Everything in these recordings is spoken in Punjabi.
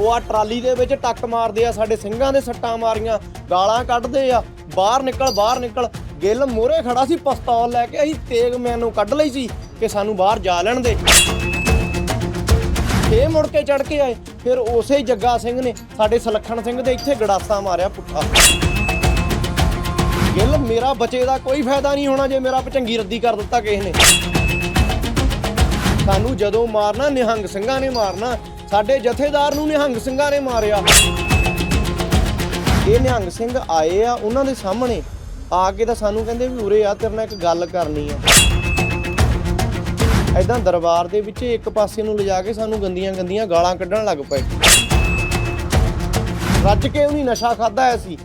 ਉਹ ਆ ਟਰਾਲੀ ਦੇ ਵਿੱਚ ਟੱਕ ਮਾਰਦੇ ਆ, ਸਾਡੇ ਸਿੰਘਾਂ ਦੇ ਸੱਟਾਂ ਮਾਰੀਆਂ, ਗਾਲਾਂ ਕੱਢਦੇ ਆ, ਬਾਹਰ ਨਿਕਲ ਬਾਹਰ ਨਿਕਲ। ਗਿੱਲ ਮੋਰੇ ਖੜਾ ਸੀ, ਪਿਸਤੌਲ ਲੈ ਕੇ ਅਸੀਂ ਤੇਗ ਮੈਨੂੰ ਕੱਢ ਲਈ ਸੀ ਕਿ ਸਾਨੂੰ ਬਾਹਰ ਜਾ ਲੈਣ ਦੇ। ਫੇਰ ਮੁੜ ਕੇ ਚੜ ਕੇ ਆਏ, ਫਿਰ ਉਸੇ ਜੱਗਾ ਸਿੰਘ ਨੇ ਸਾਡੇ ਸਲੱਖਣ ਸਿੰਘ ਦੇ ਇੱਥੇ ਗੜਾਸਾ ਮਾਰਿਆ ਪੁੱਠਾ। ਗਿੱਲ, ਮੇਰਾ ਬਚੇ ਦਾ ਕੋਈ ਫਾਇਦਾ ਨਹੀਂ ਹੋਣਾ ਜੇ ਮੇਰਾ ਪਚੰਗੀ ਰੱਦੀ ਕਰ ਦਿੱਤਾ ਕਿਸੇ ਨੇ। ਸਾਨੂੰ ਜਦੋਂ ਮਾਰਨਾ, ਨਿਹੰਗ ਸਿੰਘਾਂ ਨੇ ਮਾਰਨਾ ਸਾਡੇ ਜਥੇਦਾਰ ਨੂੰ ਨਿਹੰਗ ਸਿੰਘਾਂ ਨੇ ਮਾਰਿਆ। ਇਹ ਨਿਹੰਗ ਸਿੰਘ ਆਏ ਆ, ਉਹਨਾਂ ਦੇ ਸਾਹਮਣੇ। ਆ ਕੇ ਤਾਂ ਸਾਨੂੰ ਕਹਿੰਦੇ ਵੀ ਉਰੇ ਆ, ਤੇਰੇ ਨਾਲ ਇੱਕ ਗੱਲ ਕਰਨੀ ਆ। ਐਦਾਂ ਦਰਬਾਰ ਦੇ ਵਿੱਚ ਇੱਕ ਪਾਸੇ ਨੂੰ ਲਿਜਾ ਕੇ ਸਾਨੂੰ ਗੰਦੀਆਂ ਗੰਦੀਆਂ ਗਾਲਾਂ ਕੱਢਣ ਲੱਗ ਪਏ। ਰੱਜ ਕੇ ਉਹਨੇ ਨਸ਼ਾ ਖਾਦਾ ਐ ਸੀ।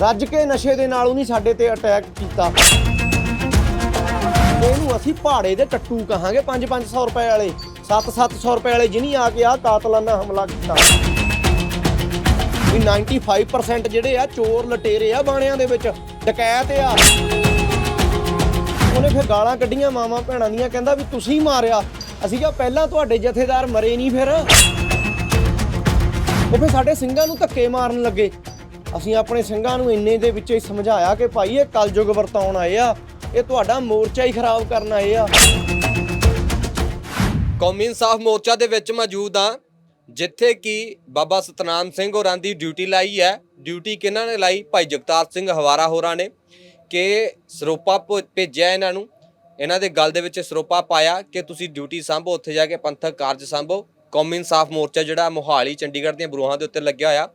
ਰੱਜ ਕੇ ਨਸ਼ੇ ਦੇ ਨਾਲ ਉਹਨੇ ਸਾਡੇ ਤੇ ਅਟੈਕ ਕੀਤਾ। ਇਹਨੂੰ ਅਸੀਂ ਪਹਾੜੇ ਦੇ ਟੱਟੂ ਕਹਾਂਗੇ 5-500 ਰੁਪਏ ਵਾਲੇ। 7-700 ਰੁਪਏ ਵਾਲੇ ਜਿਨੀ ਆ ਕੇ ਆ ਕਾਤਲਾਨਾ ਹਮਲਾ ਕੀਤਾ। ਵੀ 95% ਜਿਹੜੇ ਆ, ਚੋਰ ਲਟੇਰੇ ਆ ਬਾਣਿਆਂ ਦੇ ਵਿੱਚ, ਡਕੈਤ ਆ। ਉਹਨੇ ਫਿਰ ਗਾਲਾਂ ਕੱਢੀਆਂ ਮਾਵਾਂ ਭੈਣਾਂ ਦੀਆਂ, ਕਹਿੰਦਾ ਵੀ ਤੁਸੀਂ ਮਾਰਿਆ। ਅਸੀਂ ਕਿਹਾ, ਪਹਿਲਾਂ ਤੁਹਾਡੇ ਜਥੇਦਾਰ ਮਰੇ ਨਹੀਂ ਫਿਰ? ਉਹ ਫਿਰ ਸਾਡੇ ਸਿੰਘਾਂ ਨੂੰ ਧੱਕੇ ਮਾਰਨ ਲੱਗੇ। ਅਸੀਂ ਆਪਣੇ ਸਿੰਘਾਂ ਨੂੰ ਇੰਨੇ ਦੇ ਵਿੱਚ ਹੀ ਸਮਝਾਇਆ ਕਿ ਭਾਈ, ਇਹ ਕਲਯੁਗ ਵਰਤਾਉਣ ਆਏ ਆ। ਇਹ ਤੁਹਾਡਾ ਮੋਰਚਾ ਹੀ ਖਰਾਬ ਕਰਨ ਆਏ ਆ। ਕੌਮੀ ਇਨਸਾਫ ਮੋਰਚਾ ਦੇ ਵਿੱਚ ਮੌਜੂਦ ਆ ਜਿੱਥੇ ਕਿ ਬਾਬਾ ਸਤਨਾਮ ਸਿੰਘ ਹੋਰਾਂ ਦੀ ਡਿਊਟੀ ਲਾਈ ਹੈ। ਡਿਊਟੀ ਕਿਹਨਾਂ ਨੇ ਲਾਈ? ਭਾਈ ਜਗਤਾਰ ਸਿੰਘ ਹਵਾਰਾ ਹੋਰਾਂ ਨੇ ਕਿ ਸਰੋਪਾ ਭੋ- ਭੇਜਿਆ ਇਹਨਾਂ ਨੂੰ। ਇਹਨਾਂ ਦੇ ਗੱਲ ਦੇ ਵਿੱਚ ਸਰੋਪਾ ਪਾਇਆ ਕਿ ਤੁਸੀਂ ਡਿਊਟੀ ਸੰਭੋ, ਉੱਥੇ ਜਾ ਕੇ ਪੰਥਕ ਕਾਰਜ ਸੰਭੋ। ਕੌਮੀ ਇਨਸਾਫ ਮੋਰਚਾ ਜਿਹੜਾ ਮੋਹਾਲੀ, ਚੰਡੀਗੜ੍ਹ ਦੀਆਂ ਬਰੂਹਾਂ ਦੇ ਉੱਤੇ ਲੱਗਿਆ ਹੋਇਆ।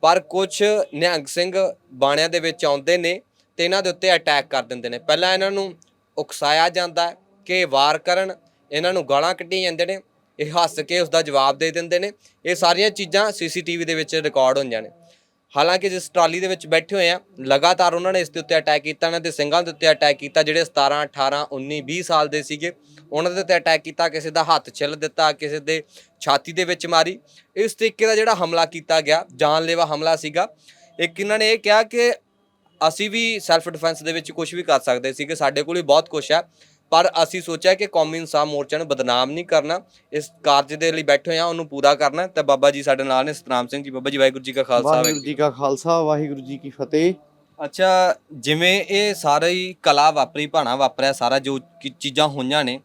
ਪਰ ਕੁਝ ਨਿਹੰਗ ਸਿੰਘ ਬਾਣਿਆਂ ਦੇ ਵਿੱਚ ਆਉਂਦੇ ਨੇ ਤੇ ਇਹਨਾਂ ਦੇ ਉੱਤੇ ਅਟੈਕ ਕਰ ਦਿੰਦੇ ਨੇ। ਪਹਿਲਾਂ ਇਹਨਾਂ ਨੂੰ ਉਕਸਾਇਆ ਜਾਂਦਾ ਕਿ ਵਾਰ ਕਰਨ ਇਹਨਾਂ ਨੂੰ ਗਾਲਾਂ ਕੱਢੀਆਂ ਜਾਂਦੇ ਨੇ, ਇਹ ਹੱਸ ਕੇ ਉਸ ਦਾ ਜਵਾਬ ਦੇ ਦਿੰਦੇ ਨੇ, ਇਹ ਸਾਰੀਆਂ ਚੀਜ਼ਾਂ ਸੀਸੀਟੀਵੀ ਦੇ ਵਿੱਚ ਰਿਕਾਰਡ ਹੋਈਆਂ ਨੇ। ਹਾਲਾਂਕਿ ਜਿਸ ਟਰਾਲੀ ਦੇ ਵਿੱਚ ਬੈਠੇ ਹੋਏ ਆ, ਲਗਾਤਾਰ ਉਹਨਾਂ ਨੇ ਇਸ ਦੇ ਉੱਤੇ ਅਟੈਕ ਕੀਤਾ ਇਹਨਾਂ ਦੇ ਸਿੰਘਾਂ ਦੇ ਉੱਤੇ ਅਟੈਕ ਕੀਤਾ, ਜਿਹੜੇ 17 18 19 20 ਸਾਲ ਦੇ ਸੀਗੇ, ਉਹਨਾਂ ਦੇ ਉੱਤੇ ਅਟੈਕ ਕੀਤਾ, ਕਿਸੇ ਦਾ ਹੱਥ ਛਿੱਲ ਦਿੱਤਾ, ਕਿਸੇ ਦੇ ਛਾਤੀ ਦੇ ਵਿੱਚ ਮਾਰੀ। ਇਸ ਤਰੀਕੇ ਦਾ ਜਿਹੜਾ ਹਮਲਾ ਕੀਤਾ ਗਿਆ, ਜਾਨਲੇਵਾ ਹਮਲਾ ਸੀਗਾ। ਇੱਕ ਇਹਨਾਂ ਨੇ ਇਹ ਕਿਹਾ ਕਿ ਅਸੀਂ ਵੀ ਸੈਲਫ ਡਿਫੈਂਸ ਦੇ ਵਿੱਚ ਕੁਝ ਵੀ ਕਰ ਸਕਦੇ ਸੀਗੇ, ਸਾਡੇ ਕੋਲ ਹੀ ਬਹੁਤ ਕੁਝ ਹੈ ਪਰ ਅਸੀਂ ਸੋਚਿਆ ਕਿ ਕੌਮੀ ਇਨਸਾਫ ਮੋਰਚਾ ਨੂੰ ਬਦਨਾਮ ਨਹੀਂ ਕਰਨਾ ਇਸ ਕਾਰਜ ਦੇ ਲਈ ਬੈਠੇ ਆ ਉਹਨੂੰ ਪੂਰਾ ਕਰਨਾ ਤੇ ਬਾਬਾ ਜੀ ਸਾਡੇ ਨਾਲ ਨੇ ਸਤਨਾਮ ਸਿੰਘ ਜੀ ਬਾਬਾ ਜੀ ਵਾਹਿਗੁਰੂ ਜੀ ਕਾ ਖਾਲਸਾ ਵਾਹਿਗੁਰੂ ਜੀ ਕਾ ਖਾਲਸਾ ਵਾਹਿਗੁਰੂ ਜੀ ਕੀ ਫਤਿਹ। ਅੱਛਾ ਜਿਵੇਂ ਇਹ ਸਾਰਾ ਹੀ ਕਲਾ ਵਾਪਰੀ ਭਾਣਾ ਵਾਪਰਿਆ ਸਾਰਾ ਜੋ ਚੀਜ਼ਾਂ ਹੋਈਆਂ ਨੇ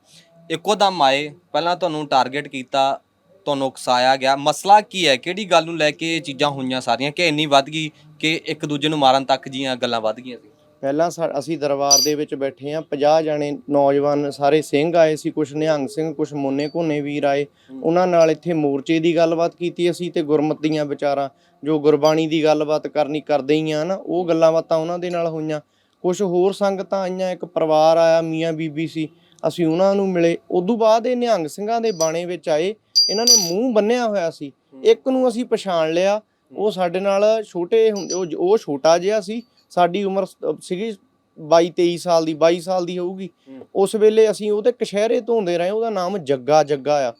ਇੱਕੋ ਦਮ ਆਏ ਪਹਿਲਾਂ ਤੁਹਾਨੂੰ ਟਾਰਗੇਟ ਕੀਤਾ ਤੁਹਾਨੂੰ ਉਕਸਾਇਆ ਗਿਆ। ਮਸਲਾ ਕੀ ਹੈ? ਕਿਹੜੀ ਗੱਲ ਨੂੰ ਲੈ ਕੇ ਇਹ ਚੀਜ਼ਾਂ ਹੋਈਆਂ ਸਾਰੀਆਂ? ਕਿ ਇੰਨੀ ਵੱਧ ਗਈ ਕਿ ਇੱਕ ਦੂਜੇ ਨੂੰ ਮਾਰਨ ਤੱਕ ਜੀਆਂ ਗੱਲਾਂ ਵੱਧ ਗਈਆਂ ਸੀ? ਪਹਿਲਾਂ ਅਸੀਂ ਦਰਬਾਰ ਦੇ ਵਿੱਚ ਬੈਠੇ ਆ 50 ਜਾਣੇ ਨੌਜਵਾਨ ਸਾਰੇ ਸਿੰਘ ਆਏ ਸੀ ਕੁਝ ਨਿਹੰਗ ਸਿੰਘ ਕੁਝ ਮੋਨੇ ਕੋਨੇ ਵੀਰ ਆਏ। ਉਹਨਾਂ ਨਾਲ ਇੱਥੇ ਮੋਰਚੇ ਦੀ ਗੱਲਬਾਤ ਕੀਤੀ ਅਸੀਂ ਤੇ ਗੁਰਮਤ ਦੀਆਂ ਵਿਚਾਰਾਂ ਜੋ ਗੁਰਬਾਣੀ ਦੀ ਗੱਲਬਾਤ ਕਰਨੀ ਕਰਦੇ ਹੀ ਆ ਨਾ ਉਹ ਗੱਲਾਂ ਬਾਤਾਂ ਉਹਨਾਂ ਦੇ ਨਾਲ ਹੋਈਆਂ। ਕੁਝ ਹੋਰ ਸੰਗਤਾਂ ਆਈਆਂ ਇੱਕ ਪਰਿਵਾਰ ਆਇਆ ਮੀਆਂ ਬੀਬੀ ਸੀ। ਅਸੀਂ ਉਹਨਾਂ ਨੂੰ ਮਿਲੇ। ਉਦੋਂ ਬਾਅਦ ਇਹ ਨਿਹੰਗ ਸਿੰਘਾਂ ਦੇ ਬਾਣੇ ਵਿੱਚ ਆਏ ਇਹਨਾਂ ਨੇ ਮੂੰਹ ਬੰਨਿਆ ਹੋਇਆ ਸੀ। ਇੱਕ ਨੂੰ ਅਸੀਂ ਪਛਾਣ ਲਿਆ ਉਹ ਸਾਡੇ ਨਾਲ ਛੋਟੇ ਹੁੰਦੇ ਉਹ ਛੋਟਾ ਜਿਹਾ ਸੀ। ਸਾਡੀ ਉਮਰ ਸੀਗੀ 22 23 ਸਾਲ ਦੀ 22 ਸਾਲ ਦੀ ਹੋਊਗੀ। ਉਸ ਵੇਲੇ ਅਸੀਂ ਉਹਦੇ ਕਸ਼ਹਿਰੇ ਧੋਂਦੇ ਰਹੇ ਉਹਦਾ ਨਾਮ ਜੱਗਾ ਜੱਗਾ ਆ।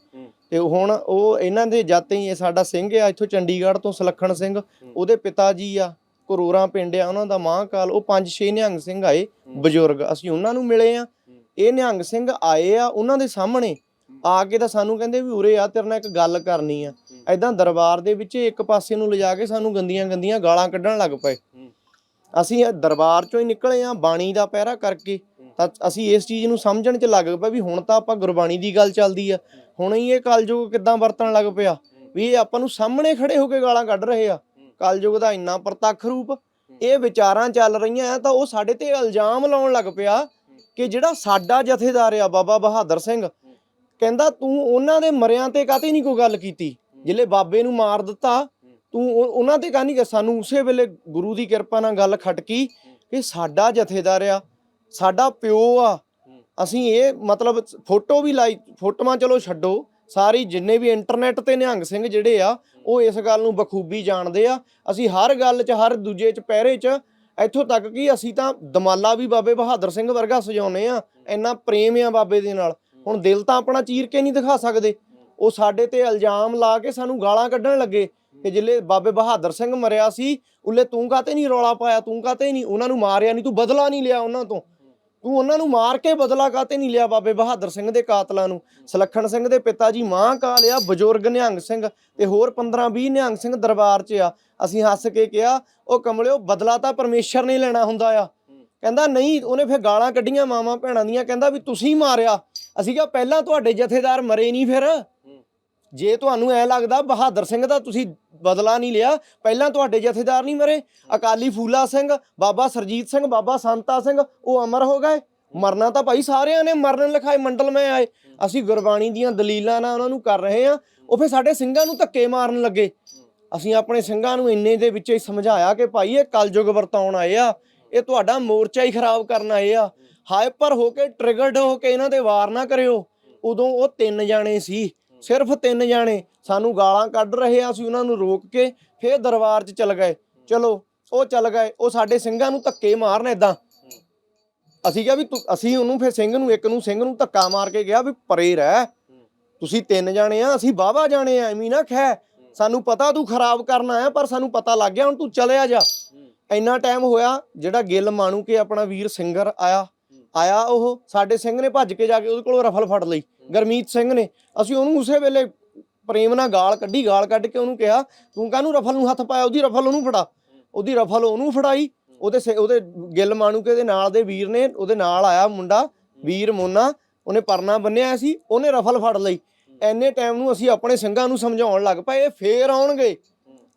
ਤੇ ਹੁਣ ਉਹ ਇਹਨਾਂ ਦੇ ਜਾਤੇ ਹੀ ਇਹ ਸਾਡਾ ਸਿੰਘ ਆ ਇੱਥੋਂ ਚੰਡੀਗੜ੍ਹ ਤੋਂ ਸੁਲੱਖਣ ਸਿੰਘ। ਉਹਦੇ ਪਿਤਾ ਜੀ ਆ ਕਰੋੜਾਂ ਪਿੰਡ ਆ ਉਹਨਾਂ ਦਾ ਮਹਾਂਕਾਲ ਉਹ ਪੰਜ ਛੇ ਨਿਹੰਗ ਸਿੰਘ ਆਏ ਬਜ਼ੁਰਗ। ਅਸੀਂ ਉਹਨਾਂ ਨੂੰ ਮਿਲੇ ਆ। ਇਹ ਨਿਹੰਗ ਸਿੰਘ ਆਏ ਆ ਉਹਨਾਂ ਦੇ ਸਾਹਮਣੇ। ਆ ਕੇ ਤਾਂ ਸਾਨੂੰ ਕਹਿੰਦੇ ਵੀ ਉਰੇ ਆ ਤੇਰੇ ਨਾਲ ਇੱਕ ਗੱਲ ਕਰਨੀ ਆ। ਐਦਾਂ ਦਰਬਾਰ ਦੇ ਵਿੱਚ ਇੱਕ ਪਾਸੇ ਨੂੰ ਲਿਜਾ ਕੇ ਸਾਨੂੰ ਗੰਦੀਆਂ ਗੰਦੀਆਂ ਗਾਲਾਂ ਕੱਢਣ ਲੱਗ ਪਏ। ਅਸੀਂ ਇਹ ਦਰਬਾਰ ਚੋਂ ਹੀ ਨਿਕਲੇ ਆ ਬਾਣੀ ਦਾ ਪਹਿਰਾ ਕਰਕੇ। ਤਾਂ ਅਸੀਂ ਇਸ ਚੀਜ਼ ਨੂੰ ਸਮਝਣ ਚ ਲੱਗ ਪਏ ਵੀ ਹੁਣ ਤਾਂ ਆਪਾਂ ਗੁਰਬਾਣੀ ਦੀ ਗੱਲ ਚੱਲਦੀ ਆ। ਹੁਣ ਹੀ ਇਹ ਕਲਯੁਗ ਕਿਦਾਂ ਵਰਤਣ ਲੱਗ ਪਿਆ। ਵੀ ਇਹ ਆਪਾਂ ਨੂੰ ਸਾਹਮਣੇ ਖੜੇ ਹੋ ਕੇ ਗਾਲਾਂ ਕੱਢ ਰਹੇ ਆ। ਕਲਯੁਗ ਦਾ ਇੰਨਾ ਪ੍ਰਤੱਖ ਰੂਪ ਇਹ ਵਿਚਾਰਾਂ ਚੱਲ ਰਹੀਆਂ ਆ ਤਾਂ ਉਹ ਸਾਡੇ ਤੇ ਇਲਜ਼ਾਮ ਲਾਉਣ ਲੱਗ ਪਿਆ ਕਿ ਜਿਹੜਾ ਸਾਡਾ ਜਥੇਦਾਰ ਆ ਬਾਬਾ ਬਹਾਦਰ ਸਿੰਘ ਕਹਿੰਦਾ ਤੂੰ ਉਹਨਾਂ ਦੇ ਮਰਿਆਂ ਤੇ ਕਾਤੇ ਨਹੀਂ ਕੋਈ ਗੱਲ ਕੀਤੀ? ਜਿਲੇ ਬਾਬੇ ਨੂੰ ਮਾਰ ਦਿੱਤਾ ਤੂੰ ਉਹ- ਉਹਨਾਂ ਤੇ ਕਾਹਨੀ ਸਾਨੂੰ ਉਸੇ ਵੇਲੇ ਗੁਰੂ ਦੀ ਕਿਰਪਾ ਨਾਲ ਗੱਲ ਖਟਕੀ ਕਿ ਸਾਡਾ ਜਥੇਦਾਰ ਆ, ਸਾਡਾ ਪਿਓ ਆ। ਅਸੀਂ ਇਹ ਮਤਲਬ ਫੋਟੋ ਵੀ ਲਾਈ, ਫੋਟੋਆਂ ਚਲੋ ਛੱਡੋ, ਸਾਰੀ ਜਿੰਨੇ ਵੀ ਇੰਟਰਨੈਟ ਤੇ ਨਿਹੰਗ ਸਿੰਘ ਜਿਹੜੇ ਆ, ਉਹ ਇਸ ਗੱਲ ਨੂੰ ਬਖੂਬੀ ਜਾਣਦੇ ਆ। ਅਸੀਂ ਹਰ ਗੱਲ 'ਚ, ਹਰ ਦੂਜੇ 'ਚ, ਪਹਿਰੇ 'ਚ, ਇੱਥੋਂ ਤੱਕ ਕਿ ਅਸੀਂ ਤਾਂ ਦਮਾਲਾ ਵੀ ਬਾਬੇ ਬਹਾਦਰ ਸਿੰਘ ਵਰਗਾ ਸਜਾਉਨੇ ਆ, ਇੰਨਾ ਪ੍ਰੇਮ ਆ ਬਾਬੇ ਦੇ ਨਾਲ। ਹੁਣ ਦਿਲ ਤਾਂ ਆਪਣਾ ਚੀਰ ਕੇ ਨਹੀਂ ਦਿਖਾ ਸਕਦੇ। ਉਹ ਸਾਡੇ ਤੇ ਇਲਜ਼ਾਮ ਲਾ ਕੇ ਸਾਨੂੰ ਗਾਲਾਂ ਕੱਢਣ ਲੱਗੇ। ਕਿ ਜਿੱਲੇ ਬਾਬੇ ਬਹਾਦਰ ਸਿੰਘ ਮਰਿਆ ਸੀ, ਉੱਲੇ ਤੂੰ ਕਾਤੇ ਨਹੀਂ ਰੌਲਾ ਪਾਇਆ, ਤੂੰ ਕਾਤੇ ਨਹੀਂ, ਉਹਨਾਂ ਨੂੰ ਮਾਰਿਆ ਨਹੀਂ, ਤੂੰ ਬਦਲਾ ਨਹੀਂ ਲਿਆ ਉਹਨਾਂ ਤੋਂ। ਤੂੰ ਉਹਨਾਂ ਨੂੰ ਮਾਰ ਕੇ ਬਦਲਾ ਕਾਤੇ ਨਹੀਂ ਲਿਆ ਬਾਬੇ ਬਹਾਦਰ ਸਿੰਘ ਦੇ ਕਾਤਲਾਂ ਨੂੰ? ਸਲੱਖਣ ਸਿੰਘ ਦੇ ਪਿਤਾ ਜੀ ਮਾਂ ਕਾਲ ਆ, ਬਜ਼ੁਰਗ ਨਿਹੰਗ ਸਿੰਘ ਤੇ ਹੋਰ 15 20 ਨਿਹੰਗ ਸਿੰਘ ਦਰਬਾਰ 'ਚ ਆ। ਅਸੀਂ ਹੱਸ ਕੇ ਕਿਹਾ, ਉਹ ਕਮਲਿਓ, ਬਦਲਾ ਤਾਂ ਪਰਮੇਸ਼ਰ ਨੇ ਲੈਣਾ ਹੁੰਦਾ ਆ। ਕਹਿੰਦਾ, ਨਹੀਂ, ਉਹਨੇ ਫਿਰ ਗਾਲਾਂ ਕੱਢੀਆਂ ਮਾਵਾਂ ਭੈਣਾਂ ਦੀਆਂ, ਕਹਿੰਦਾ ਵੀ ਤੁਸੀਂ ਮਾਰਿਆ। ਅਸੀਂ ਕਿਹਾ, ਪਹਿਲਾਂ ਤੁਹਾਡੇ ਜਥੇਦਾਰ ਮਰੇ ਨਹੀਂ ਫਿਰ। ਜੇ ਤੁਹਾਨੂੰ ਐ ਲੱਗਦਾ ਬਹਾਦਰ ਸਿੰਘ ਦਾ ਤੁਸੀਂ ਬਦਲਾ ਨਹੀਂ ਲਿਆ, ਪਹਿਲਾਂ ਤੁਹਾਡੇ ਜਥੇਦਾਰ ਨਹੀਂ ਮਰੇ। ਅਕਾਲੀ ਫੂਲਾ ਸਿੰਘ, ਬਾਬਾ ਸਰਜੀਤ ਸਿੰਘ, ਬਾਬਾ ਸੰਤਾ ਸਿੰਘ, ਉਹ ਅਮਰ ਹੋ ਗਏ। ਮਰਨਾ ਤਾਂ ਭਾਈ ਸਾਰਿਆਂ ਨੇ ਮਰਨ ਲਿਖਾਏ, ਮੰਡਲ ਮੈਂ ਆਏ। ਅਸੀਂ ਗੁਰਬਾਣੀ ਦੀਆਂ ਦਲੀਲਾਂ ਨਾਲ ਉਹਨਾਂ ਨੂੰ ਕਰ ਰਹੇ ਆ ਉਹ ਫਿਰ ਸਾਡੇ ਸਿੰਘਾਂ ਨੂੰ ਧੱਕੇ ਮਾਰਨ ਲੱਗੇ। ਅਸੀਂ ਆਪਣੇ ਸਿੰਘਾਂ ਨੂੰ ਇੰਨੇ ਦੇ ਵਿੱਚ ਹੀ ਸਮਝਾਇਆ ਕਿ ਭਾਈ ਇਹ ਕਲਯੁਗ ਵਰਤਾਉਣ ਆਏ ਆ। ਇਹ ਤੁਹਾਡਾ ਮੋਰਚਾ ਹੀ ਖਰਾਬ ਕਰਨ ਆਏ ਆ। ਹਾਈਪਰ ਹੋ ਕੇ ਟ੍ਰਿਗਰਡ ਹੋ ਕੇ ਇਹਨਾਂ ਦੇ ਵਾਰ ਨਾ ਕਰਿਓ। ਉਦੋਂ ਉਹ ਤਿੰਨ ਜਾਣੇ ਸੀ। ਸਿਰਫ ਤਿੰਨ ਜਾਣੇ ਸਾਨੂੰ ਗਾਲਾਂ ਕੱਢ ਰਹੇ ਆ, ਅਸੀਂ ਉਹਨਾਂ ਨੂੰ ਰੋਕ ਕੇ ਫੇਰ ਦਰਬਾਰ 'ਚ ਚਲ ਗਏ। ਚਲੋ, ਉਹ ਚਲ ਗਏ, ਉਹ ਸਾਡੇ ਸਿੰਘਾਂ ਨੂੰ ਧੱਕੇ ਮਾਰਨ ਇਦਾਂ ਅਸੀਂ ਕਿਹਾ ਵੀ ਤੂੰ, ਅਸੀਂ ਉਹਨੂੰ ਫਿਰ ਸਿੰਘ ਨੂੰ, ਇੱਕ ਨੂੰ ਸਿੰਘ ਨੂੰ ਧੱਕਾ ਮਾਰ ਕੇ ਗਿਆ ਵੀ ਪਰੇ ਰਹਿ। ਤੁਸੀਂ ਤਿੰਨ ਜਾਣੇ ਆ, ਅਸੀਂ ਬਾਵਾ ਜਾਣੇ ਆ, ਐਵੇਂ ਨਾ ਖੈ ਸਾਨੂੰ ਪਤਾ ਤੂੰ ਖਰਾਬ ਕਰਨ ਆਇਆ, ਪਰ ਸਾਨੂੰ ਪਤਾ ਲੱਗ ਗਿਆ, ਹੁਣ ਤੂੰ ਚਲਿਆ ਜਾ। ਇੰਨਾ ਟਾਈਮ ਹੋਇਆ, ਜਿਹੜਾ ਗਿੱਲ ਮਾਣੂ ਕੇ ਆਪਣਾ ਵੀਰ ਸਿੰਗਰ ਆਇਆ। ਆਇਆ ਉਹ, ਸਾਡੇ ਸਿੰਘ ਨੇ ਭੱਜ ਕੇ ਜਾ ਕੇ ਉਹਦੇ ਕੋਲੋਂ ਰਫਲ ਫੜ ਲਈ। ਗਰਮੀਤ ਸਿੰਘ ਨੇ, ਅਸੀਂ ਉਹਨੂੰ ਉਸੇ ਵੇਲੇ ਪ੍ਰੇਮ ਨਾਲ ਗਾਲ ਕੱਢੀ, ਗਾਲ ਕੱਢ ਕੇ ਉਹਨੂੰ ਕਿਹਾ, ਤੂੰ ਕਾਹਨੂੰ ਰਫਲ ਨੂੰ ਹੱਥ ਪਾਇਆ? ਉਹਦੀ ਰਫਲ ਉਹਨੂੰ ਫੜਾ। ਉਹਦੀ ਰਫਲ ਉਹਨੂੰ ਫੜਾਈ, ਉਹਦੇ ਸਿ- ਉਹਦੇ ਗਿੱਲ ਮਾਣੂਕੇ ਦੇ ਨਾਲ ਦੇ ਵੀਰ ਨੇ, ਉਹਦੇ ਨਾਲ ਆਇਆ ਮੁੰਡਾ, ਵੀਰ ਮੋਨਾ, ਉਹਨੇ ਪਰਨਾ ਬੰਨਿਆ ਸੀ, ਉਹਨੇ ਰਫਲ ਫੜ ਲਈ। ਐਨੇ ਟਾਈਮ ਨੂੰ ਅਸੀਂ ਆਪਣੇ ਸਿੰਘਾਂ ਨੂੰ ਸਮਝਾਉਣ ਲੱਗ ਪਏ, ਇਹ ਫੇਰ ਆਉਣਗੇ।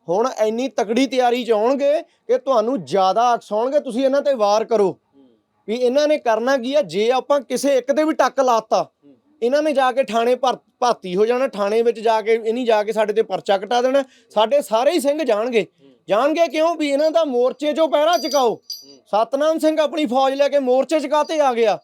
ਹੁਣ ਇੰਨੀ ਤਕੜੀ ਤਿਆਰੀ ਚ ਆਉਣਗੇ ਕਿ ਤੁਹਾਨੂੰ ਜ਼ਿਆਦਾ ਅਕਸਾਉਣਗੇ ਤੁਸੀਂ ਇਹਨਾਂ ਤੇ ਵਾਰ ਕਰੋ। ਵੀ ਇਹਨਾਂ ਨੇ ਕਰਨਾ ਕੀ ਆ? ਜੇ ਆਪਾਂ ਕਿਸੇ ਇੱਕ ਤੇ ਵੀ ਟੱਕ ਲਾਤਾ ਇਹਨਾਂ ਨੇ ਜਾ ਕੇ ਥਾਣੇ ਭਰ ਭਾਤੀ ਹੋ ਜਾਣਾ ਥਾਣੇ ਵਿੱਚ ਜਾ ਕੇ ਇਹਨੀ ਜਾ ਕੇ ਸਾਡੇ ਤੇ ਪਰਚਾ ਕਟਾ ਦੇਣਾ, ਸਾਡੇ ਸਾਰੇ ਹੀ ਸਿੰਘ ਜਾਣਗੇ। ਜਾਣਗੇ ਕਿਉਂ? ਵੀ ਇਹਨਾਂ ਦਾ ਮੋਰਚੇ 'ਚੋਂ ਪਹਿਰਾ ਚੁਕਾਓ। ਸਤਨਾਮ ਸਿੰਘ ਆਪਣੀ ਫੌਜ ਲੈ ਕੇ ਮੋਰਚੇ 'ਚ ਕਾਤੇ ਆ ਗਿਆ।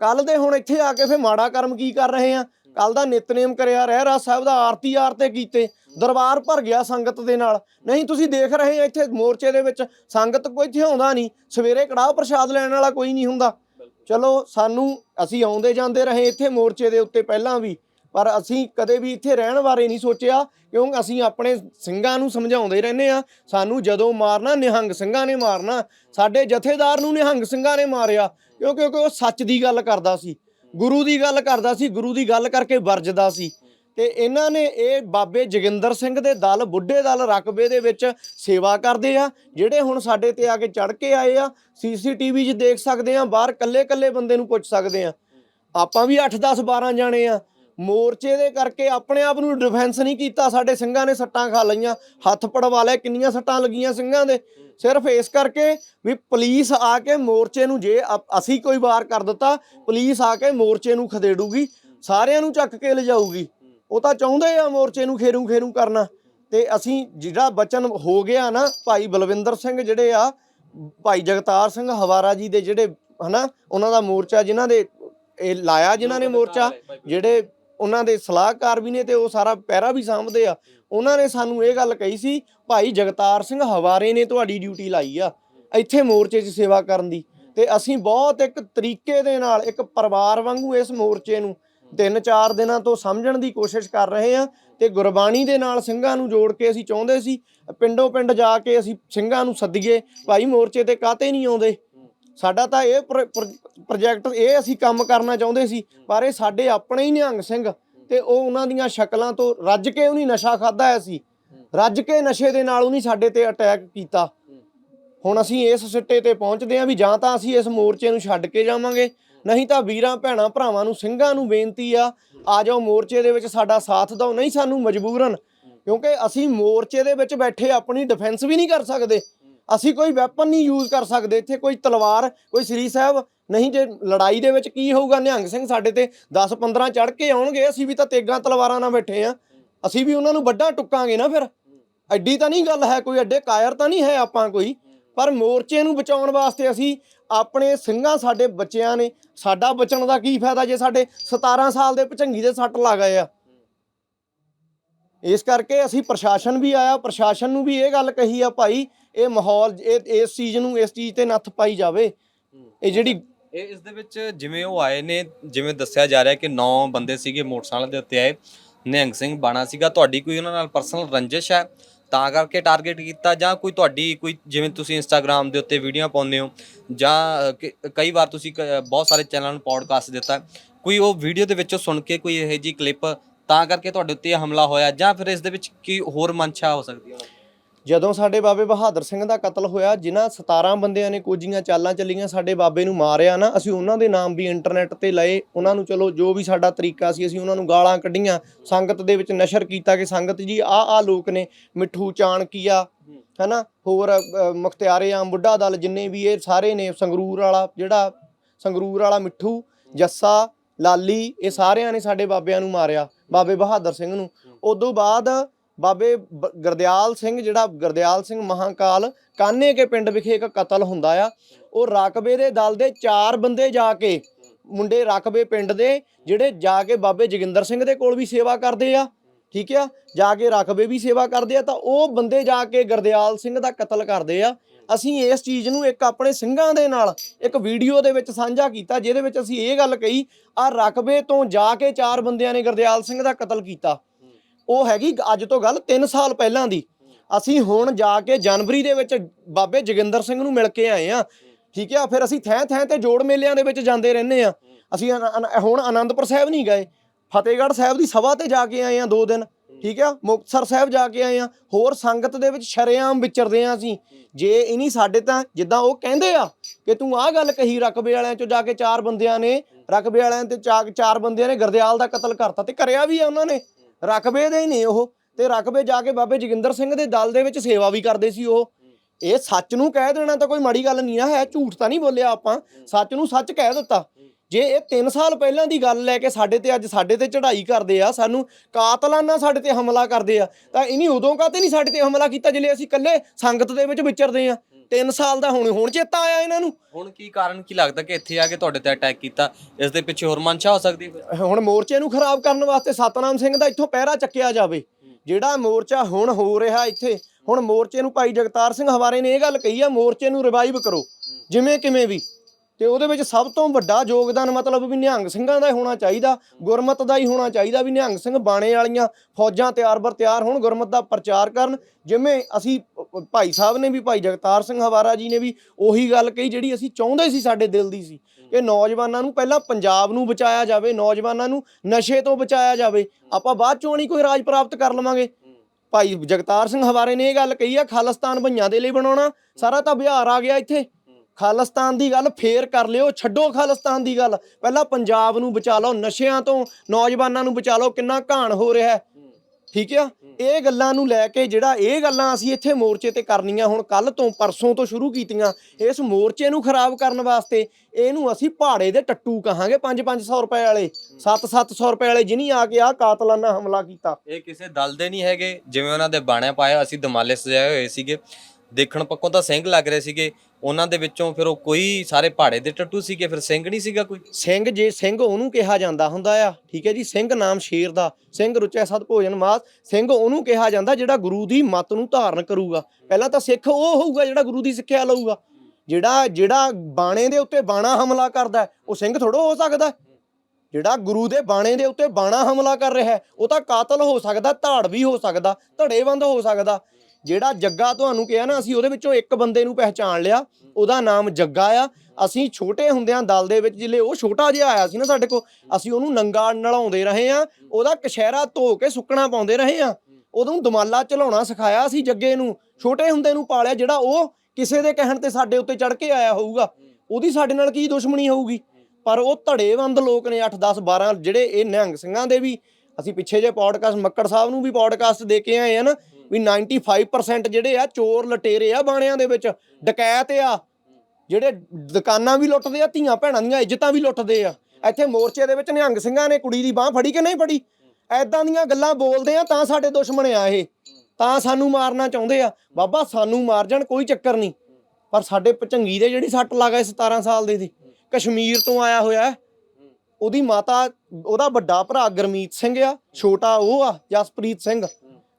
ਕੱਲ ਦੇ ਹੁਣ ਇੱਥੇ ਆ ਕੇ ਫੇ ਮਾੜਾ ਕਰਮ ਕੀ ਕਰ ਰਹੇ ਆ? ਕੱਲ ਦਾ ਨਿਤਨੇਮ ਕਰਿਆ ਰਹਿਰਾ ਸਾਹਿਬ ਦਾ ਆਰਤੀ ਆਰਤੇ ਕੀਤੇ। ਦਰਬਾਰ ਭਰ ਗਿਆ ਸੰਗਤ ਦੇ ਨਾਲ। ਨਹੀਂ, ਤੁਸੀਂ ਦੇਖ ਰਹੇ ਇੱਥੇ ਮੋਰਚੇ ਦੇ ਵਿੱਚ ਸੰਗਤ ਕੋਈ ਇੱਥੇ ਆਉਂਦਾ ਨਹੀਂ। ਸਵੇਰੇ ਕੜਾਹ ਪ੍ਰਸ਼ਾਦ ਲੈਣ ਵਾਲਾ ਕੋਈ ਨਹੀਂ ਹੁੰਦਾ। ਚਲੋ ਸਾਨੂੰ, ਅਸੀਂ ਆਉਂਦੇ ਜਾਂਦੇ ਰਹੇ ਇੱਥੇ ਮੋਰਚੇ ਦੇ ਉੱਤੇ ਪਹਿਲਾਂ ਵੀ, ਪਰ ਅਸੀਂ ਕਦੇ ਵੀ ਇੱਥੇ ਰਹਿਣ ਬਾਰੇ ਨਹੀਂ ਸੋਚਿਆ, ਕਿਉਂਕਿ ਅਸੀਂ ਆਪਣੇ ਸਿੰਘਾਂ ਨੂੰ ਸਮਝਾਉਂਦੇ ਰਹਿੰਦੇ ਆ ਸਾਨੂੰ ਜਦੋਂ ਮਾਰਨਾ, ਨਿਹੰਗ ਸਿੰਘਾਂ ਨੇ ਮਾਰਨਾ, ਸਾਡੇ ਜਥੇਦਾਰ ਨੂੰ ਨਿਹੰਗ ਸਿੰਘਾਂ ਨੇ ਮਾਰਿਆ ਕਿਉਂਕਿ ਕਿਉਂਕਿ ਉਹ ਸੱਚ ਦੀ ਗੱਲ ਕਰਦਾ ਸੀ, ਗੁਰੂ ਦੀ ਗੱਲ ਕਰਦਾ ਸੀ, ਗੁਰੂ ਦੀ ਗੱਲ ਕਰਕੇ ਵਰਜਦਾ ਸੀ। ਤੇ ਇਹਨਾਂ ਨੇ ਇਹ ਬਾਬੇ ਜੋਗਿੰਦਰ ਸਿੰਘ ਦੇ ਦਲ, ਬੁੱਢੇ ਦਲ ਰਕਬੇ ਦੇ ਵਿੱਚ ਸੇਵਾ ਕਰਦੇ ਆ, ਜਿਹੜੇ ਹੁਣ ਸਾਡੇ ਤੇ ਆ ਕੇ ਚੜ ਕੇ ਆਏ ਆ, ਸੀਸੀਟੀਵੀ 'ਚ ਦੇਖ ਸਕਦੇ ਆ, ਬਾਹਰ ਕੱਲੇ-ਕੱਲੇ ਬੰਦੇ ਨੂੰ ਪੁੱਛ ਸਕਦੇ ਆ। ਆਪਾਂ ਵੀ 8 10 12 ਜਾਣੇ ਆ। ਮੋਰਚੇ ਦੇ ਕਰਕੇ ਆਪਣੇ ਆਪ ਨੂੰ ਡਿਫੈਂਸ ਨਹੀਂ ਕੀਤਾ, ਸਾਡੇ ਸਿੰਘਾਂ ਨੇ ਸੱਟਾਂ ਖਾ ਲਈਆਂ, ਹੱਥ ਪੜਵਾ ਲਏ, ਕਿੰਨੀਆਂ ਸੱਟਾਂ ਲੱਗੀਆਂ ਸਿੰਘਾਂ ਦੇ। ਸਿਰਫ ਇਸ ਕਰਕੇ ਵੀ ਪੁਲਿਸ ਆ ਕੇ ਮੋਰਚੇ ਨੂੰ ਜੇ ਅ- ਅਸੀਂ ਕੋਈ ਵਾਰ ਕਰ ਦਿੱਤਾ, ਪੁਲਿਸ ਆ ਕੇ ਮੋਰਚੇ ਨੂੰ ਖਦੇੜੂਗੀ, ਸਾਰਿਆਂ ਨੂੰ ਚੱਕ ਕੇ ਲਿਜਾਊਗੀ। ਉਹ ਤਾਂ ਚਾਹੁੰਦੇ ਆ ਮੋਰਚੇ ਨੂੰ ਖੇਰੂ ਖੇਰੂ ਕਰਨਾ। ਤੇ ਅਸੀਂ ਜਿਹੜਾ ਬਚਨ ਹੋ ਗਿਆ ਨਾ ਭਾਈ ਬਲਵਿੰਦਰ ਸਿੰਘ ਜਿਹੜੇ ਆ ਭਾਈ ਜਗਤਾਰ ਸਿੰਘ ਹਵਾਰਾ ਜੀ ਦੇ ਜਿਹੜੇ ਹਨਾ ਉਹਨਾਂ ਦਾ ਮੋਰਚਾ ਜਿਨ੍ਹਾਂ ਦੇ ਇਹ ਲਾਇਆ ਜਿਨ੍ਹਾਂ ਨੇ ਮੋਰਚਾ ਜਿਹੜੇ ਉਹਨਾਂ ਦੇ ਸਲਾਹਕਾਰ ਵੀ ਨੇ ਤੇ ਉਹ ਸਾਰਾ ਪਹਿਰਾ ਵੀ ਸਾਂਭਦੇ ਆ। ਉਹਨਾਂ ਨੇ ਸਾਨੂੰ ਇਹ ਗੱਲ ਕਹੀ ਸੀ ਭਾਈ ਜਗਤਾਰ ਸਿੰਘ ਹਵਾਰੇ ਨੇ ਤੁਹਾਡੀ ਡਿਊਟੀ ਲਾਈ ਆ ਇੱਥੇ ਮੋਰਚੇ 'ਚ ਸੇਵਾ ਕਰਨ ਦੀ। ਤੇ ਅਸੀਂ ਬਹੁਤ ਇੱਕ ਤਰੀਕੇ ਦੇ ਨਾਲ ਇੱਕ ਪਰਿਵਾਰ ਵਾਂਗੂ ਇਸ ਮੋਰਚੇ ਨੂੰ ਤਿੰਨ ਚਾਰ ਦਿਨਾਂ ਤੋਂ ਸਮਝਣ ਦੀ ਕੋਸ਼ਿਸ਼ ਕਰ ਰਹੇ ਆ ਤੇ ਗੁਰਬਾਣੀ ਦੇ ਨਾਲ ਸਿੰਘਾਂ ਨੂੰ ਜੋੜ ਕੇ ਅਸੀਂ ਚਾਹੁੰਦੇ ਸੀ, ਪਿੰਡੋਂ ਪਿੰਡ ਜਾ ਕੇ ਅਸੀਂ ਸਿੰਘਾਂ ਨੂੰ ਸੱਦੀਏ, ਭਾਈ ਮੋਰਚੇ ਤੇ ਕਾਤੇ ਨਹੀਂ ਆਉਂਦੇ? ਸਾਡਾ ਤਾਂ ਇਹ ਪ੍ਰ- ਪ੍ਰੋਜੈਕਟ, ਇਹ ਅਸੀਂ ਕੰਮ ਕਰਨਾ ਚਾਹੁੰਦੇ ਸੀ, ਪਰ ਇਹ ਸਾਡੇ ਆਪਣੇ ਹੀ ਨਿਹੰਗ ਸਿੰਘ ਤੇ ਉਹ ਉਹਨਾਂ ਦੀਆਂ ਸ਼ਕਲਾਂ ਤੋਂ ਰੱਜ ਕੇ ਉਹਨੀ ਨਸ਼ਾ ਖਾਦਾ ਹੈ ਸੀ। ਰੱਜ ਕੇ ਨਸ਼ੇ ਦੇ ਨਾਲ ਉਹਨੀ ਸਾਡੇ ਤੇ ਅਟੈਕ ਕੀਤਾ। ਹੁਣ ਅਸੀਂ ਇਸ ਸਿੱਟੇ ਤੇ ਪਹੁੰਚਦੇ ਹਾਂ ਵੀ ਜਾਂ ਤਾਂ ਅਸੀਂ ਇਸ ਮੋਰਚੇ ਨੂੰ ਛੱਡ ਕੇ ਜਾਵਾਂਗੇ ਨਹੀਂ ਤਾਂ ਵੀਰਾਂ, ਭੈਣਾਂ, ਭਰਾਵਾਂ ਨੂੰ, ਸਿੰਘਾਂ ਨੂੰ ਬੇਨਤੀ ਆ ਆ ਜਾਓ ਮੋਰਚੇ ਦੇ ਵਿੱਚ ਸਾਡਾ ਸਾਥ ਦਿਓ, ਨਹੀਂ ਸਾਨੂੰ ਮਜਬੂਰਨ। ਕਿਉਂਕਿ ਅਸੀਂ ਮੋਰਚੇ ਦੇ ਵਿੱਚ ਬੈਠੇ ਆਪਣੀ ਡਿਫੈਂਸ ਵੀ ਨਹੀਂ ਕਰ ਸਕਦੇ। ਅਸੀਂ ਕੋਈ ਵੈਪਨ ਨਹੀਂ ਯੂਜ਼ ਕਰ ਸਕਦੇ। ਇੱਥੇ ਕੋਈ ਤਲਵਾਰ, ਕੋਈ ਸ੍ਰੀ ਸਾਹਿਬ, ਨਹੀਂ ਜੇ ਲੜਾਈ ਦੇ ਵਿੱਚ ਕੀ ਹੋਊਗਾ? ਨਿਹੰਗ ਸਿੰਘ ਸਾਡੇ ਤੇ 10 15 ਚੜ ਕੇ ਆਉਣਗੇ। ਅਸੀਂ ਵੀ ਤਾਂ ਤੇਗਾਂ, ਤਲਵਾਰਾਂ ਨਾਲ ਬੈਠੇ ਆ। ਅਸੀਂ ਵੀ ਉਹਨਾਂ ਨੂੰ ਵੱਡਾ ਟੁੱਕਾਂਗੇ ਨਾ ਫਿਰ। ਐਡੀ ਤਾਂ ਨਹੀਂ ਗੱਲ ਹੈ ਕੋਈ, ਐਡੇ ਕਾਇਰ ਤਾਂ ਨਹੀਂ ਹੈ ਆਪਾਂ ਕੋਈ। ਪਰ ਮੋਰਚੇ ਨੂੰ ਬਚਾਉਣ ਵਾਸਤੇ ਅਸੀਂ ਆਪਣੇ ਸਿੰਘਾਂ ਸਾਡੇ ਬੱਚਿਆਂ ਨੇ, ਸਾਡਾ ਬਚਣ ਦਾ ਕੀ ਫਾਇਦਾ ਜੇ ਸਾਡੇ 17 ਸਾਲ ਦੇ ਭਚੰਗੀ ਦੇ ਸੱਟ ਲੱਗ ਗਏ ਆ? ਇਸ ਕਰਕੇ ਅਸੀਂ ਪ੍ਰਸ਼ਾਸਨ ਵੀ ਆਇਆ, ਪ੍ਰਸ਼ਾਸਨ ਨੂੰ ਵੀ ਇਹ ਗੱਲ ਕਹੀ ਆ ਭਾਈ, ਇਹ ਮਾਹੌਲ, ਇਹ, ਇਸ ਚੀਜ਼ ਨੂੰ, ਇਸ ਚੀਜ਼ ਤੇ ਨੱਥ ਪਾਈ ਜਾਵੇ। ਇਹ ਜਿਹੜੀ ਇਹ ਇਸ ਦੇ ਵਿੱਚ ਜਿਵੇਂ ਉਹ ਆਏ ਨੇ, ਜਿਵੇਂ ਦੱਸਿਆ ਜਾ ਰਿਹਾ ਕਿ 9 ਬੰਦੇ ਸੀਗੇ ਮੋਟਰਸਾਈਕਲ ਦੇ ਉੱਤੇ ਆਏ। ਨਿਹੰਗ ਸਿੰਘ ਬਾਣਾ ਸੀਗਾ, ਤੁਹਾਡੀ ਕੋਈ ਉਹਨਾਂ ਨਾਲ ਪਰਸਨਲ ਰੰਜਿਸ਼ ਹੈ? ਤਾਂ ਕਰਕੇ ਟਾਰਗੇਟ ਕੀਤਾ ਜਾਂ ਕੋਈ ਤੁਹਾਡੀ ਕੋਈ ਜਿਵੇਂ ਤੁਸੀਂ ਇੰਸਟਾਗ੍ਰam ਦੇ ਉੱਤੇ ਵੀਡੀਓ ਪਾਉਂਦੇ ਹੋ ਜਾਂ ਕ, ਕਈ ਵਾਰ ਤੁਸੀਂ ਕ- ਬਹੁਤ ਸਾਰੇ ਚੈਨਲਾਂ ਨੂੰ ਪੋਡਕਾਸਟ ਦਿੱਤਾ ਕੋਈ ਉਹ ਵੀਡੀਓ ਦੇ ਵਿੱਚੋਂ ਸੁਣ ਕੇ ਕੋਈ ਇਹੋ ਜਿਹੀ ਕਲਿੱਪ ਤਾਂ ਕਰਕੇ ਤੁਹਾਡੇ ਉੱਤੇ ਇਹ ਹਮਲਾ ਹੋਇਆ ਜਾਂ ਫਿਰ ਇਸ ਦੇ ਵਿੱਚ ਕੀ ਹੋਰ ਮਨਸ਼ਾ ਹੋ ਸਕਦੀ ਹੈ? ਜਦੋਂ ਸਾਡੇ ਬਾਬੇ ਬਹਾਦਰ ਸਿੰਘ ਦਾ ਕਤਲ ਹੋਇਆ, ਜਿਨ੍ਹਾਂ 17 ਬੰਦਿਆਂ ਨੇ ਕੋਜੀਆਂ ਚਾਲਾਂ ਚੱਲੀਆਂ ਸਾਡੇ ਬਾਬੇ ਨੂੰ ਮਾਰਿਆ ਨਾ, ਅਸੀਂ ਉਹਨਾਂ ਦੇ ਨਾਮ ਵੀ ਇੰਟਰਨੈਟ ਤੇ ਲਏ। ਉਹਨਾਂ ਨੂੰ ਚਲੋ ਜੋ ਵੀ ਸਾਡਾ ਤਰੀਕਾ ਸੀ, ਅਸੀਂ ਉਹਨਾਂ ਨੂੰ ਗਾਲਾਂ ਕੱਢੀਆਂ। ਸੰਗਤ ਦੇ ਵਿੱਚ ਨਸ਼ਰ ਕੀਤਾ ਕਿ ਸੰਗਤ ਜੀ ਆ ਆ ਲੋਕ ਨੇ, ਮਿੱਠੂ, ਚਾਣਕੀਆ, ਹੈਨਾ? ਹੋਰ ਮੁਖਤਿਆਰੇ ਆਮ, ਬੁੱਢਾ ਦਲ ਜਿੰਨੇ ਵੀ ਇਹ ਸਾਰੇ ਨੇ, ਸੰਗਰੂਰ ਵਾਲਾ ਜਿਹੜਾ, ਸੰਗਰੂਰ ਵਾਲਾ ਮਿੱਠੂ, ਜੱਸਾ, ਲਾਲੀ, ਇਹ ਸਾਰਿਆਂ ਨੇ ਸਾਡੇ ਬਾਬਿਆਂ ਨੂੰ ਮਾਰਿਆ, ਬਾਬੇ ਬਹਾਦਰ ਸਿੰਘ ਨੂੰ। ਉਦੋਂ ਬਾਅਦ ਬਾਬੇ ਬ- ਗੁਰਦਿਆਲ ਸਿੰਘ ਜਿਹੜਾ ਗੁਰਦਿਆਲ ਸਿੰਘ ਮਹਾਕਾਲ ਕਾਨੇ ਕੇ ਪਿੰਡ ਵਿਖੇ ਇੱਕ ਕਤਲ ਹੁੰਦਾ ਆ। ਉਹ ਰਾਕਬੇ ਦੇ ਦਲ ਦੇ ਚਾਰ ਬੰਦੇ ਜਾ ਕੇ ਮੁੰਡੇ ਰਾਕਬੇ ਪਿੰਡ ਦੇ ਜਿਹੜੇ ਜਾ ਕੇ ਬਾਬੇ ਜੋਗਿੰਦਰ ਸਿੰਘ ਦੇ ਕੋਲ ਵੀ ਸੇਵਾ ਕਰਦੇ ਆ, ਠੀਕ ਆ? ਜਾ ਕੇ ਰਾਕਬੇ ਵੀ ਸੇਵਾ ਕਰਦੇ ਆ, ਤਾਂ ਉਹ ਬੰਦੇ ਜਾ ਕੇ ਗੁਰਦਿਆਲ ਸਿੰਘ ਦਾ ਕਤਲ ਕਰਦੇ ਆ। ਅਸੀਂ ਇਸ ਚੀਜ਼ ਨੂੰ ਇੱਕ ਆਪਣੇ ਸਿੰਘਾਂ ਦੇ ਨਾਲ ਇੱਕ ਵੀਡੀਓ ਦੇ ਵਿੱਚ ਸਾਂਝਾ ਕੀਤਾ, ਜਿਹਦੇ ਵਿੱਚ ਅਸੀਂ ਇਹ ਗੱਲ ਕਹੀ ਆ ਰਕਬੇ ਤੋਂ ਜਾ ਕੇ ਚਾਰ ਬੰਦਿਆਂ ਨੇ ਗੁਰਦਿਆਲ ਸਿੰਘ ਦਾ ਕਤਲ ਕੀਤਾ। ਉਹ ਹੈਗੀ ਅੱਜ ਤੋਂ ਗੱਲ 3 ਸਾਲ ਪਹਿਲਾਂ ਦੀ। ਅਸੀਂ ਹੁਣ ਜਾ ਕੇ ਜਨਵਰੀ ਦੇ ਵਿੱਚ ਬਾਬੇ ਜੋਗਿੰਦਰ ਸਿੰਘ ਨੂੰ ਮਿਲ ਕੇ ਆਏ ਆ ਠੀਕ ਆ, ਫਿਰ ਅਸੀਂ ਥੈਂ ਥੈਂ ਤੇ ਜੋੜ ਮੇਲਿਆਂ ਦੇ ਵਿੱਚ ਜਾਂਦੇ ਰਹਿੰਦੇ ਆ ਅਸੀਂ ਅਨ- ਅਨ- ਹੁਣ ਆਨੰਦਪੁਰ ਸਾਹਿਬ ਨਹੀਂ ਗਏ। ਫਤਿਹਗੜ੍ਹ ਸਾਹਿਬ ਦੀ ਸਭਾ ਤੇ ਜਾ ਕੇ ਆਏ ਆ ਦੋ ਦਿਨ। ਠੀਕ ਆ, ਮੁਕਤਸਰ ਸਾਹਿਬ ਜਾ ਕੇ ਆਏ ਆ ਹੋਰ ਸੰਗਤ ਦੇ ਵਿੱਚ ਸ਼ਰੇਆਮ ਵਿਚਰਦੇ ਆ ਅਸੀਂ। ਜੇ ਇਨੀ ਸਾਡੇ ਤਾਂ ਜਿੱਦਾਂ ਉਹ ਕਹਿੰਦੇ ਆ ਕਿ ਤੂੰ ਆਹ ਗੱਲ ਕਹੀ ਰਕਬੇ ਵਾਲਿਆਂ ਚੋਂ ਜਾ ਕੇ ਚਾਰ ਬੰਦਿਆਂ ਨੇ, ਰਕਬੇ ਵਾਲਿਆਂ ਤੇ ਚਾ- ਚਾਰ ਬੰਦਿਆਂ ਨੇ ਗਰਦਿਆਲ ਦਾ ਕਤਲ ਕਰਤਾ ਤੇ ਕਰਿਆ ਵੀ ਆ ਉਹਨਾਂ ਨੇ। ਰਕਬੇ ਦੇ ਹੀ ਨੇ ਉਹ। ਤੇ ਰਕਬੇ ਜਾ ਕੇ ਬਾਬੇ ਜੋਗਿੰਦਰ ਸਿੰਘ ਦੇ ਦਲ ਦੇ ਵਿੱਚ ਸੇਵਾ ਵੀ ਕਰਦੇ ਸੀ ਉਹ। ਇਹ ਸੱਚ ਨੂੰ ਕਹਿ ਦੇਣਾ ਤਾਂ ਕੋਈ ਮਾੜੀ ਗੱਲ ਨਹੀਂ ਨਾ ਹੈ ਝੂਠ ਤਾਂ ਨਹੀਂ ਬੋਲਿਆ ਆਪਾਂ। ਸੱਚ ਨੂੰ ਸੱਚ ਕਹਿ ਦਿੱਤਾ। ਜੇ ਇਹ 3 ਸਾਲ ਪਹਿਲਾਂ ਦੀ ਗੱਲ ਲੈ ਕੇ ਸਾਡੇ ਤੇ ਅੱਜ ਸਾਡੇ ਤੇ ਚੜ੍ਹਾਈ ਕਰਦੇ ਆ, ਸਾਨੂੰ ਕਾਤਲਾਨਾ ਸਾਡੇ ਤੇ ਹਮਲਾ ਕਰਦੇ ਆ, ਤਾਂ ਇਨੀ ਉਦੋਂ ਕਾਤੇ ਨਹੀਂ ਸਾਡੇ ਤੇ ਹਮਲਾ ਕੀਤਾ ਜਿਹੜੇ ਅਸੀਂ ਇਕੱਲੇ ਸੰਗਤ ਦੇ ਵਿੱਚ ਵਿਚਰਦੇ ਆ? 3 ਸਾਲ ਦਾ ਹੁਣ ਹੁਣ ਚੇਤਾ ਆਇਆ ਇਹਨਾਂ ਨੂੰ। ਹੁਣ ਕੀ ਕਾਰਨ ਕੀ ਲੱਗਦਾ ਕਿ ਇੱਥੇ ਆ ਕੇ ਤੁਹਾਡੇ ਤੇ ਅਟੈਕ ਕੀਤਾ? ਇਸ ਦੇ ਪਿੱਛੇ ਹੋਰ ਮਨਸ਼ਾ ਹੋ ਸਕਦੀ ਹੈ? ਹੁਣ ਮੋਰਚੇ ਨੂੰ ਖਰਾਬ ਕਰਨ ਵਾਸਤੇ ਸਤਨਾਮ ਸਿੰਘ ਦਾ ਇੱਥੋਂ ਪਹਿਰਾ ਚੱਕਿਆ ਜਾਵੇ। ਜਿਹੜਾ ਮੋਰਚਾ ਹੁਣ ਹੋ ਰਿਹਾ ਇੱਥੇ ਹੁਣ ਮੋਰਚੇ ਨੂੰ ਭਾਈ ਜਗਤਾਰ ਸਿੰਘ ਹਵਾਰੇ ਨੇ ਇਹ ਗੱਲ ਕਹੀ ਆ ਮੋਰਚੇ ਨੂੰ ਰਿਵਾਈਵ ਕਰੋ। ਜਿਵੇਂ ਕਿਵੇਂ ਵੀ। ਤੇ ਉਹਦੇ ਵਿੱਚ ਸਭ ਤੋਂ ਵੱਡਾ ਯੋਗਦਾਨ ਮਤਲਬ ਵੀ ਨਿਹੰਗ ਸਿੰਘਾਂ ਦਾ ਹੀ ਹੋਣਾ ਚਾਹੀਦਾ, ਗੁਰਮਤ ਦਾ ਹੀ ਹੋਣਾ ਚਾਹੀਦਾ ਵੀ ਨਿਹੰਗ ਸਿੰਘ ਬਾਣੇ ਵਾਲੀਆਂ ਫੌਜਾਂ ਤਿਆਰ ਬਰ ਤਿਆਰ ਹੋਣ, ਗੁਰਮਤ ਦਾ ਪ੍ਰਚਾਰ ਕਰਨ, ਜਿਵੇਂ ਅਸੀਂ ਭਾਈ ਸਾਹਿਬ ਨੇ ਵੀ, ਭਾਈ ਜਗਤਾਰ ਸਿੰਘ ਹਵਾਰਾ ਜੀ ਨੇ ਵੀ ਉਹੀ ਗੱਲ ਕਹੀ ਜਿਹੜੀ ਅਸੀਂ ਚਾਹੁੰਦੇ ਸੀ ਸਾਡੇ ਦਿਲ ਦੀ ਸੀ ਕਿ ਨੌਜਵਾਨਾਂ ਨੂੰ ਪਹਿਲਾਂ ਪੰਜਾਬ ਨੂੰ ਬਚਾਇਆ ਜਾਵੇ, ਨੌਜਵਾਨਾਂ ਨੂੰ ਨਸ਼ੇ ਤੋਂ ਬਚਾਇਆ ਜਾਵੇ, ਆਪਾਂ ਬਾਅਦ ਚੋਂ ਨਹੀਂ ਕੋਈ ਰਾਜ ਪ੍ਰਾਪਤ ਕਰ ਲਵਾਂਗੇ। ਭਾਈ ਜਗਤਾਰ ਸਿੰਘ ਹਵਾਰੇ ਨੇ ਇਹ ਗੱਲ ਕਹੀ ਆ, ਖਾਲਿਸਤਾਨ ਭਈਆਂ ਦੇ ਲਈ ਬਣਾਉਣਾ, ਸਾਰਾ ਤਾਂ ਬਿਹਾਰ ਆ ਗਿਆ ਇੱਥੇ। ਖਾਲਿਸਤਾਨ ਦੀ ਗੱਲ ਫੇਰ ਕਰ ਲਿਓ, ਛੱਡੋ ਖਾਲਿਸਤਾਨ ਦੀ ਗੱਲ। ਪਹਿਲਾਂ ਪੰਜਾਬ ਨੂੰ ਬਚਾ ਲਓ, ਨਸ਼ਿਆਂ ਤੋਂ ਨੌਜਵਾਨਾਂ ਨੂੰ ਬਚਾ ਲਓ, ਕਿੰਨਾ ਘਾਣ ਹੋ ਰਿਹਾ ਹੈ। ਠੀਕ ਆ? ਇਹ ਗੱਲਾਂ ਨੂੰ ਲੈ ਕੇ ਜਿਹੜਾ ਇਹ ਗੱਲਾਂ ਅਸੀਂ ਇੱਥੇ ਮੋਰਚੇ ਤੇ ਕਰਨੀਆਂ ਹੁਣ ਕੱਲ ਤੋਂ ਪਰਸੋਂ ਤੋਂ ਸ਼ੁਰੂ ਕੀਤੀਆਂ, ਇਸ ਮੋਰਚੇ ਨੂੰ ਖਰਾਬ ਕਰਨ ਵਾਸਤੇ ਇਹਨੂੰ ਅਸੀਂ ਪਹਾੜੇ ਦੇ ਟੱਟੂ ਕਹਾਂਗੇ 5-500 ਰੁਪਏ ਵਾਲੇ 7-700 ਰੁਪਏ ਵਾਲੇ ਜਿਨੀ ਆ ਕੇ ਆ ਕਾਤਲਾਨਾ ਹਮਲਾ ਕੀਤਾ। ਇਹ ਕਿਸੇ ਦਲ ਦੇ ਨਹੀਂ ਹੈਗੇ, ਜਿਵੇਂ ਉਹਨਾਂ ਦੇ ਬਾਣੇ ਪਾਇਆ, ਅਸੀਂ ਦਮਾਲੇ ਸਜਾਏ ਹੋਏ ਸੀਗੇ। ਦੇਖਣ ਪੱਕੋਂ ਤਾਂ ਸਿੰਘ ਲੱਗ ਰਹੇ ਸੀਗੇ। ਉਹਨਾਂ ਦੇ ਵਿੱਚੋਂ ਫਿਰ ਉਹ ਕੋਈ ਸਾਰੇ ਪਹਾੜੇ ਦੇ ਟੱਟੂ ਸੀਗੇ, ਫਿਰ ਸਿੰਘ ਨਹੀਂ ਸੀਗਾ ਕੋਈ? ਸਿੰਘ ਜੇ ਸਿੰਘ ਉਹਨੂੰ ਕਿਹਾ ਜਾਂਦਾ ਹੁੰਦਾ ਆ, ਠੀਕ ਹੈ ਜੀ, ਸਿੰਘ ਨਾਮ ਸ਼ੇਰ ਦਾ, ਸਿੰਘ ਰੁਚੈ ਸਤ ਭੋਜਨ ਮਾਸ, ਸਿੰਘ ਉਹਨੂੰ ਕਿਹਾ ਜਾਂਦਾ ਜਿਹੜਾ ਗੁਰੂ ਦੀ ਮੱਤ ਨੂੰ ਧਾਰਨ ਕਰੂਗਾ। ਪਹਿਲਾਂ ਤਾਂ ਸਿੱਖ ਉਹ ਹੋਊਗਾ ਜਿਹੜਾ ਗੁਰੂ ਦੀ ਸਿੱਖਿਆ ਲਊਗਾ। ਜਿਹੜਾ ਜਿਹੜਾ ਬਾਣੇ ਦੇ ਉੱਤੇ ਬਾਣਾ ਹਮਲਾ ਕਰਦਾ ਉਹ ਸਿੰਘ ਥੋੜੋ ਹੋ ਸਕਦਾ ਜਿਹੜਾ ਗੁਰੂ ਦੇ ਬਾਣੇ ਦੇ ਉੱਤੇ ਬਾਣਾ ਹਮਲਾ ਕਰ ਰਿਹਾ ਉਹ ਤਾਂ ਕਾਤਲ ਹੋ ਸਕਦਾ, ਧਾੜ ਵੀ ਹੋ ਸਕਦਾ, ਧੜੇਬੰਦ ਹੋ ਸਕਦਾ। ਜਿਹੜਾ ਜੱਗਾ ਤੁਹਾਨੂੰ ਕਿਹਾ ਨਾ, ਅਸੀਂ ਉਹਦੇ ਵਿੱਚੋਂ ਇੱਕ ਬੰਦੇ ਨੂੰ ਪਹਿਚਾਣ ਲਿਆ, ਉਹਦਾ ਨਾਮ ਜੱਗਾ ਆ। ਅਸੀਂ ਛੋਟੇ ਹੁੰਦਿਆਂ ਦਲ ਦੇ ਵਿੱਚ ਜਿਲੇ ਉਹ ਛੋਟਾ ਜਿਹਾ ਆਇਆ ਸੀ ਨਾ ਸਾਡੇ ਕੋਲ, ਅਸੀਂ ਉਹਨੂੰ ਨੰਗਾ ਨਲਾਉਂਦੇ ਰਹੇ ਆ, ਉਹਦਾ ਕਸ਼ਹਿਰਾ ਧੋ ਕੇ ਸੁੱਕਣਾ ਪਾਉਂਦੇ ਰਹੇ ਆ। ਉਹਨੂੰ ਦਮਾਲਾ ਚਲਾਉਣਾ ਸਿਖਾਇਆ ਸੀ ਜੱਗੇ ਨੂੰ, ਛੋਟੇ ਹੁੰਦੇ ਨੂੰ ਪਾਲਿਆ, ਜਿਹੜਾ ਉਹ ਕਿਸੇ ਦੇ ਕਹਿਣ ਤੇ ਸਾਡੇ ਉੱਤੇ ਚੜ ਕੇ ਆਇਆ ਹੋਊਗਾ, ਉਹਦੀ ਸਾਡੇ ਨਾਲ ਕੀ ਦੁਸ਼ਮਣੀ ਹੋਊਗੀ? ਪਰ ਉਹ ਧੜੇਵੰਦ ਲੋਕ ਨੇ 8 10 12 ਜਿਹੜੇ ਇਹ ਨਿਹੰਗ ਸਿੰਘਾਂ ਦੇ ਵੀ, ਅਸੀਂ ਪਿੱਛੇ ਜੇ ਪੌਡਕਾਸਟ ਮੱਕੜ ਸਾਹਿਬ ਨੂੰ ਵੀ ਪੌਡਕਾਸਟ ਦੇ ਕੇ ਆਏ ਆ ਨਾ ਵੀ 95% ਜਿਹੜੇ ਆ ਚੋਰ ਲਟੇਰੇ ਆ ਬਾਣਿਆਂ ਦੇ ਵਿੱਚ, ਡਕੈਤ ਆ। ਜਿਹੜੇ ਦੁਕਾਨਾਂ ਵੀ ਲੁੱਟਦੇ ਆ, ਧੀਆਂ ਭੈਣਾਂ ਦੀਆਂ ਇੱਜ਼ਤਾਂ ਵੀ ਲੁੱਟਦੇ ਆ। ਇੱਥੇ ਮੋਰਚੇ ਦੇ ਵਿੱਚ ਨਿਹੰਗ ਸਿੰਘਾਂ ਨੇ ਕੁੜੀ ਦੀ ਬਾਹ ਫੜੀ ਕਿ ਨਹੀਂ ਫੜੀ? ਐਦਾਂ ਦੀਆਂ ਗੱਲਾਂ ਬੋਲਦੇ ਆ ਤਾਂ ਸਾਡੇ ਦੁਸ਼ਮਣ ਆ ਇਹ। ਤਾਂ ਸਾਨੂੰ ਮਾਰਨਾ ਚਾਹੁੰਦੇ ਆ। ਬਾਬਾ, ਸਾਨੂੰ ਮਾਰ ਜਾਣ ਕੋਈ ਚੱਕਰ ਨਹੀਂ। ਪਰ ਸਾਡੇ ਪਚੰਗੀ ਦੇ ਜਿਹੜੀ ਸੱਟ ਲੱਗਾ 17 ਸਾਲ ਦੇ ਦੀ, ਕਸ਼ਮੀਰ ਤੋਂ ਆਇਆ ਹੋਇਆ ਉਹਦੀ ਮਾਤਾ, ਉਹਦਾ ਵੱਡਾ ਭਰਾ ਗਰਮੀਤ ਸਿੰਘ ਆ, ਛੋਟਾ ਉਹ ਆ, ਜਸਪ੍ਰੀਤ ਸਿੰਘ।